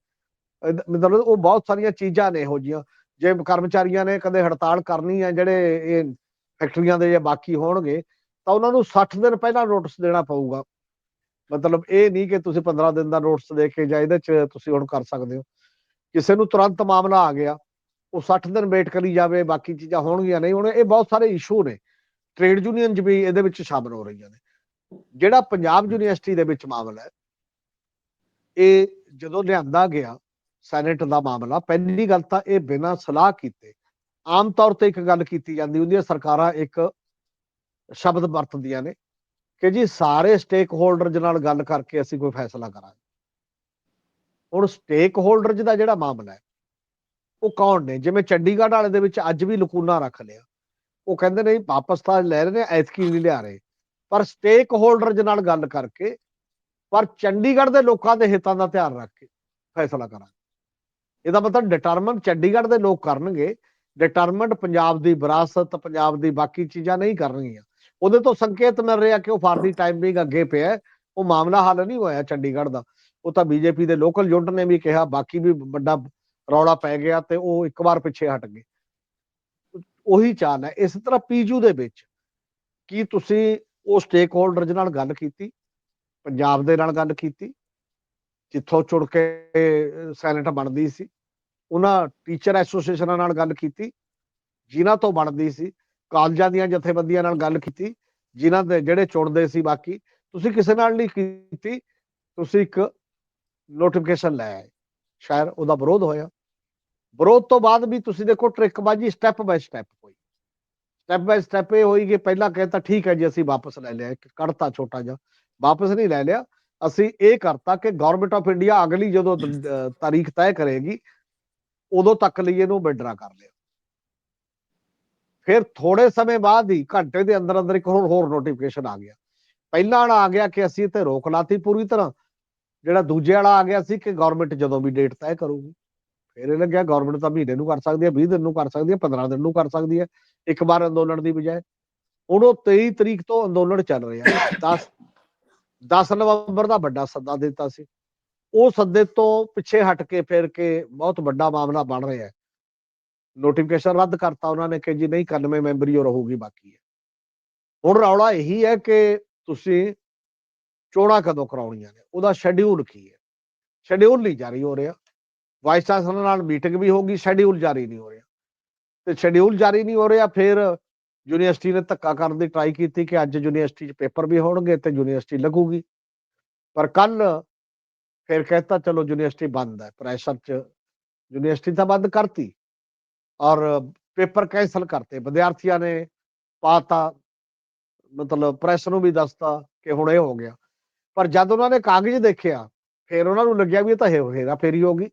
ਮਤਲਬ ਉਹ ਬਹੁਤ ਸਾਰੀਆਂ ਚੀਜ਼ਾਂ ਨੇ ਇਹੋ ਜੀਆਂ ਜੇ ਕਰਮਚਾਰੀਆਂ ਨੇ ਕਦੇ ਹੜਤਾਲ ਕਰਨੀ ਹੈ ਜਿਹੜੇ ਇਹ ਫੈਕਟਰੀਆਂ ਦੇ ਜਾਂ ਬਾਕੀ ਹੋਣਗੇ, ਤਾਂ ਉਹਨਾਂ ਨੂੰ 60 ਦਿਨ ਪਹਿਲਾਂ ਨੋਟਿਸ ਦੇਣਾ ਪਊਗਾ। ਮਤਲਬ ਇਹ ਨਹੀਂ ਕਿ ਤੁਸੀਂ 15 ਦਿਨ ਦਾ ਨੋਟਿਸ ਦੇ ਕੇ ਜਾਂ ਇਹਦੇ ਚ ਤੁਸੀਂ ਹੁਣ ਕਰ ਸਕਦੇ ਹੋ। ਕਿਸੇ ਨੂੰ ਤੁਰੰਤ ਮਾਮਲਾ ਆ ਗਿਆ, ਉਹ 60 ਦਿਨ ਵੇਟ ਕਰੀ ਜਾਵੇ, ਬਾਕੀ ਚੀਜ਼ਾਂ ਹੋਣਗੀਆਂ, ਨਹੀਂ, ਹੁਣ ਇਹ ਬਹੁਤ ਸਾਰੇ ਇਸ਼ੂ ਨੇ। ਟ੍ਰੇਡ ਯੂਨੀਅਨ ਵੀ ਇਹਦੇ ਵਿੱਚ ਸ਼ਾਮਲ ਹੋ ਰਹੀਆਂ ਨੇ। ਜਿਹੜਾ ਪੰਜਾਬ ਯੂਨੀਵਰਸਿਟੀ ਦੇ ਵਿੱਚ ਮਾਮਲਾ ਹੈ ਇਹ ਜਦੋਂ ਲਿਆਂਦਾ ਗਿਆ ਸੈਨੇਟ ਦਾ ਮਾਮਲਾ, ਪਹਿਲੀ ਗੱਲ ਤਾਂ ਇਹ ਬਿਨਾਂ ਸਲਾਹ ਕੀਤੇ, ਆਮ ਤੌਰ ਤੇ ਇੱਕ ਗੱਲ ਕੀਤੀ ਜਾਂਦੀ ਹੁੰਦੀ ਹੈ, ਸਰਕਾਰਾਂ ਇੱਕ ਸ਼ਬਦ ਵਰਤਦੀਆਂ ਨੇ ਕਿ ਜੀ ਸਾਰੇ ਸਟੇਕ ਹੋਲਡਰਜ਼ ਨਾਲ ਗੱਲ ਕਰਕੇ ਅਸੀਂ ਕੋਈ ਫੈਸਲਾ ਕਰਾਂਗੇ। ਹੁਣ ਸਟੇਕ ਹੋਲਡਰਜ਼ ਦਾ ਜਿਹੜਾ ਮਾਮਲਾ ਹੈ, ਉਹ ਕੌਣ ਨੇ? ਜਿਵੇਂ ਚੰਡੀਗੜ੍ਹ ਵਾਲੇ ਦੇ ਵਿੱਚ ਅੱਜ ਵੀ ਲਕੂਨਾ ਰੱਖ ਲਿਆ। ਉਹ ਕਹਿੰਦੇ ਨੇ ਵਾਪਸ ਤਾਂ ਲੈ ਰਹੇ ਨੇ, ਐਤਕੀ ਨਹੀਂ ਲਿਆ ਰਹੇ। ਪਰ ਸਟੇਕ ਹੋਲਡਰਜ਼ ਨਾਲ ਗੱਲ ਕਰਕੇ ਪਰ ਚੰਡੀਗੜ੍ਹ ਦੇ ਲੋਕਾਂ ਦੇ ਹਿੱਤਾਂ ਦਾ ਧਿਆਨ ਰੱਖ ਕੇ ਫੈਸਲਾ ਕਰਾਂਗੇ। ਇਹਦਾ ਮਤਲਬ ਡਿਟਰਮਨ ਚੰਡੀਗੜ੍ਹ ਦੇ ਲੋਕ ਕਰਨਗੇ ਡਿਟਰਮਨਡ ਪੰਜਾਬ ਦੀ ਵਿਰਾਸਤ, ਪੰਜਾਬ ਦੀ ਬਾਕੀ ਚੀਜ਼ਾਂ ਨਹੀਂ ਕਰਨਗੀਆਂ। ਉਹਦੇ ਤੋਂ ਸੰਕੇਤ ਮਿਲ ਰਿਹਾ ਕਿ ਉਹ ਫਾਰਦੀ ਟਾਈਮਿੰਗ ਅੱਗੇ ਪਿਆ ਉਹ ਮਾਮਲਾ ਹੱਲ ਨਹੀਂ ਹੋਇਆ ਚੰਡੀਗੜ੍ਹ ਦਾ। ਉਹ ਤਾਂ ਬੀਜੇਪੀ ਦੇ ਲੋਕਲ ਯੂਨਿਟ ਨੇ ਵੀ ਕਿਹਾ, ਬਾਕੀ ਵੀ ਵੱਡਾ ਰੌਲਾ ਪੈ ਗਿਆ ਤੇ ਉਹ ਇੱਕ ਵਾਰ ਪਿੱਛੇ ਹਟ ਗਏ। ਉਹੀ ਚਾਲ ਹੈ। ਇਸ ਤਰ੍ਹਾਂ ਪੀਜੂ ਦੇ ਵਿੱਚ ਕੀ ਤੁਸੀਂ ਉਹ ਸਟੇਕ ਹੋਲਡਰਜ਼ ਨਾਲ ਗੱਲ ਕੀਤੀ? ਪੰਜਾਬ ਦੇ ਨਾਲ ਗੱਲ ਕੀਤੀ, ਜਿੱਥੋਂ ਚੁੜ ਕੇ ਸੈਨੇਟ ਬਣਦੀ ਸੀ। ਉਹਨਾਂ ਟੀਚਰ ਐਸੋਸੀਏਸ਼ਨਾਂ ਨਾਲ ਗੱਲ ਕੀਤੀ, ਜਿਨ੍ਹਾਂ ਤੋਂ ਬਣਦੀ ਸੀ। ਕਾਲਜਾਂ ਦੀਆਂ ਜਥੇਬੰਦੀਆਂ ਨਾਲ ਗੱਲ ਕੀਤੀ, ਜਿਨ੍ਹਾਂ ਦੇ ਜਿਹੜੇ ਚੁਣਦੇ ਸੀ। ਬਾਕੀ ਤੁਸੀਂ ਕਿਸੇ ਨਾਲ ਨਹੀਂ ਕੀਤੀ, ਤੁਸੀਂ ਇੱਕ ਨੋਟੀਫਿਕੇਸ਼ਨ ਲੈ ਆਏ। ਸ਼ਾਇਦ ਉਹਦਾ ਵਿਰੋਧ ਹੋਇਆ। ਵਿਰੋਧ ਤੋਂ ਬਾਅਦ ਵੀ ਤੁਸੀਂ ਦੇਖੋ, ਟ੍ਰਿਕਬਾਜੀ ਸਟੈਪ ਬਾਈ ਸਟੈਪ ਹੋਈ। ਸਟੈਪ ਬਾਈ ਸਟੈਪ ਇਹ ਹੋਈ ਕਿ ਪਹਿਲਾਂ ਕਹਿੰਦਾ, ਠੀਕ ਹੈ ਜੀ, ਅਸੀਂ ਵਾਪਸ ਲੈ ਲਿਆ। ਇੱਕ ਕੱਢਤਾ ਛੋਟਾ ਜਿਹਾ। ਵਾਪਸ ਨਹੀਂ ਲੈ ਲਿਆ। ਅਸੀਂ ਇਹ ਕਰਤਾ ਕਿ ਗਵਰਨਮੈਂਟ ਆਫ ਇੰਡੀਆ ਅਗਲੀ ਜਦੋਂ ਤਾਰੀਖ ਤੈਅ ਕਰੇਗੀ, ਉਦੋਂ ਤੱਕ ਲਈ ਇਹਨੂੰ ਵਿਡਰਾ ਕਰ ਲਿਆ। ਫਿਰ ਥੋੜੇ ਸਮੇਂ ਬਾਅਦ ਹੀ, ਘੰਟੇ ਦੇ ਅੰਦਰ ਅੰਦਰ ਇੱਕ ਹੋਰ ਹੋਰ ਨੋਟੀਫਿਕੇਸ਼ਨ ਆ ਗਿਆ। ਪਹਿਲਾਂ ਵਾਲਾ ਆ ਗਿਆ ਕਿ ਅਸੀਂ ਇੱਥੇ ਰੋਕ ਲਾਤੀ ਪੂਰੀ ਤਰ੍ਹਾਂ। ਜਿਹੜਾ ਦੂਜੇ ਵਾਲਾ ਆ ਗਿਆ ਸੀ ਕਿ ਗਵਰਨਮੈਂਟ ਜਦੋਂ ਵੀ ਡੇਟ ਤੈਅ ਕਰੂਗੀ। ਫਿਰ ਇਹ ਲੱਗਿਆ ਗਵਰਨਮੈਂਟ ਤਾਂ ਮਹੀਨੇ ਨੂੰ ਕਰ ਸਕਦੀ ਹੈ 20 ਦਿਨ ਨੂੰ ਕਰ ਸਕਦੀ ਹੈ 15 ਦਿਨ ਨੂੰ ਕਰ ਸਕਦੀ ਹੈ। ਇੱਕ ਵਾਰ ਅੰਦੋਲਨ ਦੀ ਬਜਾਏ। ਹੁਣ ਉਹ 23 ਤਰੀਕ ਤੋਂ ਅੰਦੋਲਨ ਚੱਲ ਰਿਹਾ। 10 10 ਨਵੰਬਰ ਦਾ ਵੱਡਾ ਸੱਦਾ ਦਿੱਤਾ ਸੀ। ਉਹ ਸੱਦੇ ਤੋਂ ਪਿੱਛੇ ਹਟ ਕੇ ਫਿਰ ਕੇ ਬਹੁਤ ਵੱਡਾ ਮਾਮਲਾ ਬਣ ਰਿਹਾ ਹੈ। ਨੋਟੀਫਿਕੇਸ਼ਨ ਰੱਦ ਕਰਤਾ ਉਹਨਾਂ ਨੇ ਕਿ ਜੀ ਨਹੀਂ 91 ਮੈਂਬਰੀ ਉਹ ਰਹੂਗੀ, ਬਾਕੀ ਹੈ। ਹੁਣ ਰੌਲਾ ਇਹੀ ਹੈ ਕਿ ਤੁਸੀਂ ਚੋਣਾਂ ਕਦੋਂ ਕਰਾਉਣੀਆਂ ਨੇ? ਉਹਦਾ ਸ਼ੈਡਿਊਲ ਕੀ ਹੈ? ਸ਼ੈਡਿਊਲ ਨਹੀਂ ਜਾਰੀ ਹੋ ਰਿਹਾ। ਵਾਈਸ ਚਾਂਸਲਰ ਨਾਲ ਮੀਟਿੰਗ ਵੀ ਹੋਗੀ ਸ਼ੈਡਿਊਲ ਜਾਰੀ ਨਹੀਂ ਹੋ ਰਿਹਾ। ਤੇ ਸ਼ੈਡਿਊਲ ਜਾਰੀ ਨਹੀਂ ਹੋ ਰਿਹਾ, ਫਿਰ ਯੂਨੀਵਰਸਿਟੀ ਨੇ ਧੱਕਾ ਕਰਨ ਦੀ ਟਰਾਈ ਕੀਤੀ ਕਿ ਅੱਜ ਯੂਨੀਵਰਸਿਟੀ 'ਚ ਪੇਪਰ ਵੀ ਹੋਣਗੇ ਤੇ ਯੂਨੀਵਰਸਿਟੀ ਲੱਗੂਗੀ। ਪਰ ਕੱਲ ਫਿਰ ਕਹਿਤਾ, ਚਲੋ ਯੂਨੀਵਰਸਿਟੀ ਬੰਦ ਹੈ। ਪ੍ਰੈਸ਼ਰ 'ਚ ਯੂਨੀਵਰਸਿਟੀ ਤਾਂ ਬੰਦ ਕਰਤੀ ਔਰ ਪੇਪਰ ਕੈਂਸਲ ਕਰਤੇ। ਵਿਦਿਆਰਥੀਆਂ ਨੇ ਪਾਤਾ, ਮਤਲਬ ਪ੍ਰੈਸ ਨੂੰ ਵੀ ਦੱਸਤਾ ਕਿ ਹੁਣ ਇਹ ਹੋ ਗਿਆ। ਪਰ ਜਦ ਉਹਨਾਂ ਨੇ ਕਾਗਜ਼ ਦੇਖਿਆ, ਫਿਰ ਉਹਨਾਂ ਨੂੰ ਲੱਗਿਆ ਵੀ ਇਹ ਤਾਂ ਹੇਰਾ ਫੇਰੀ ਹੋ ਗਈ।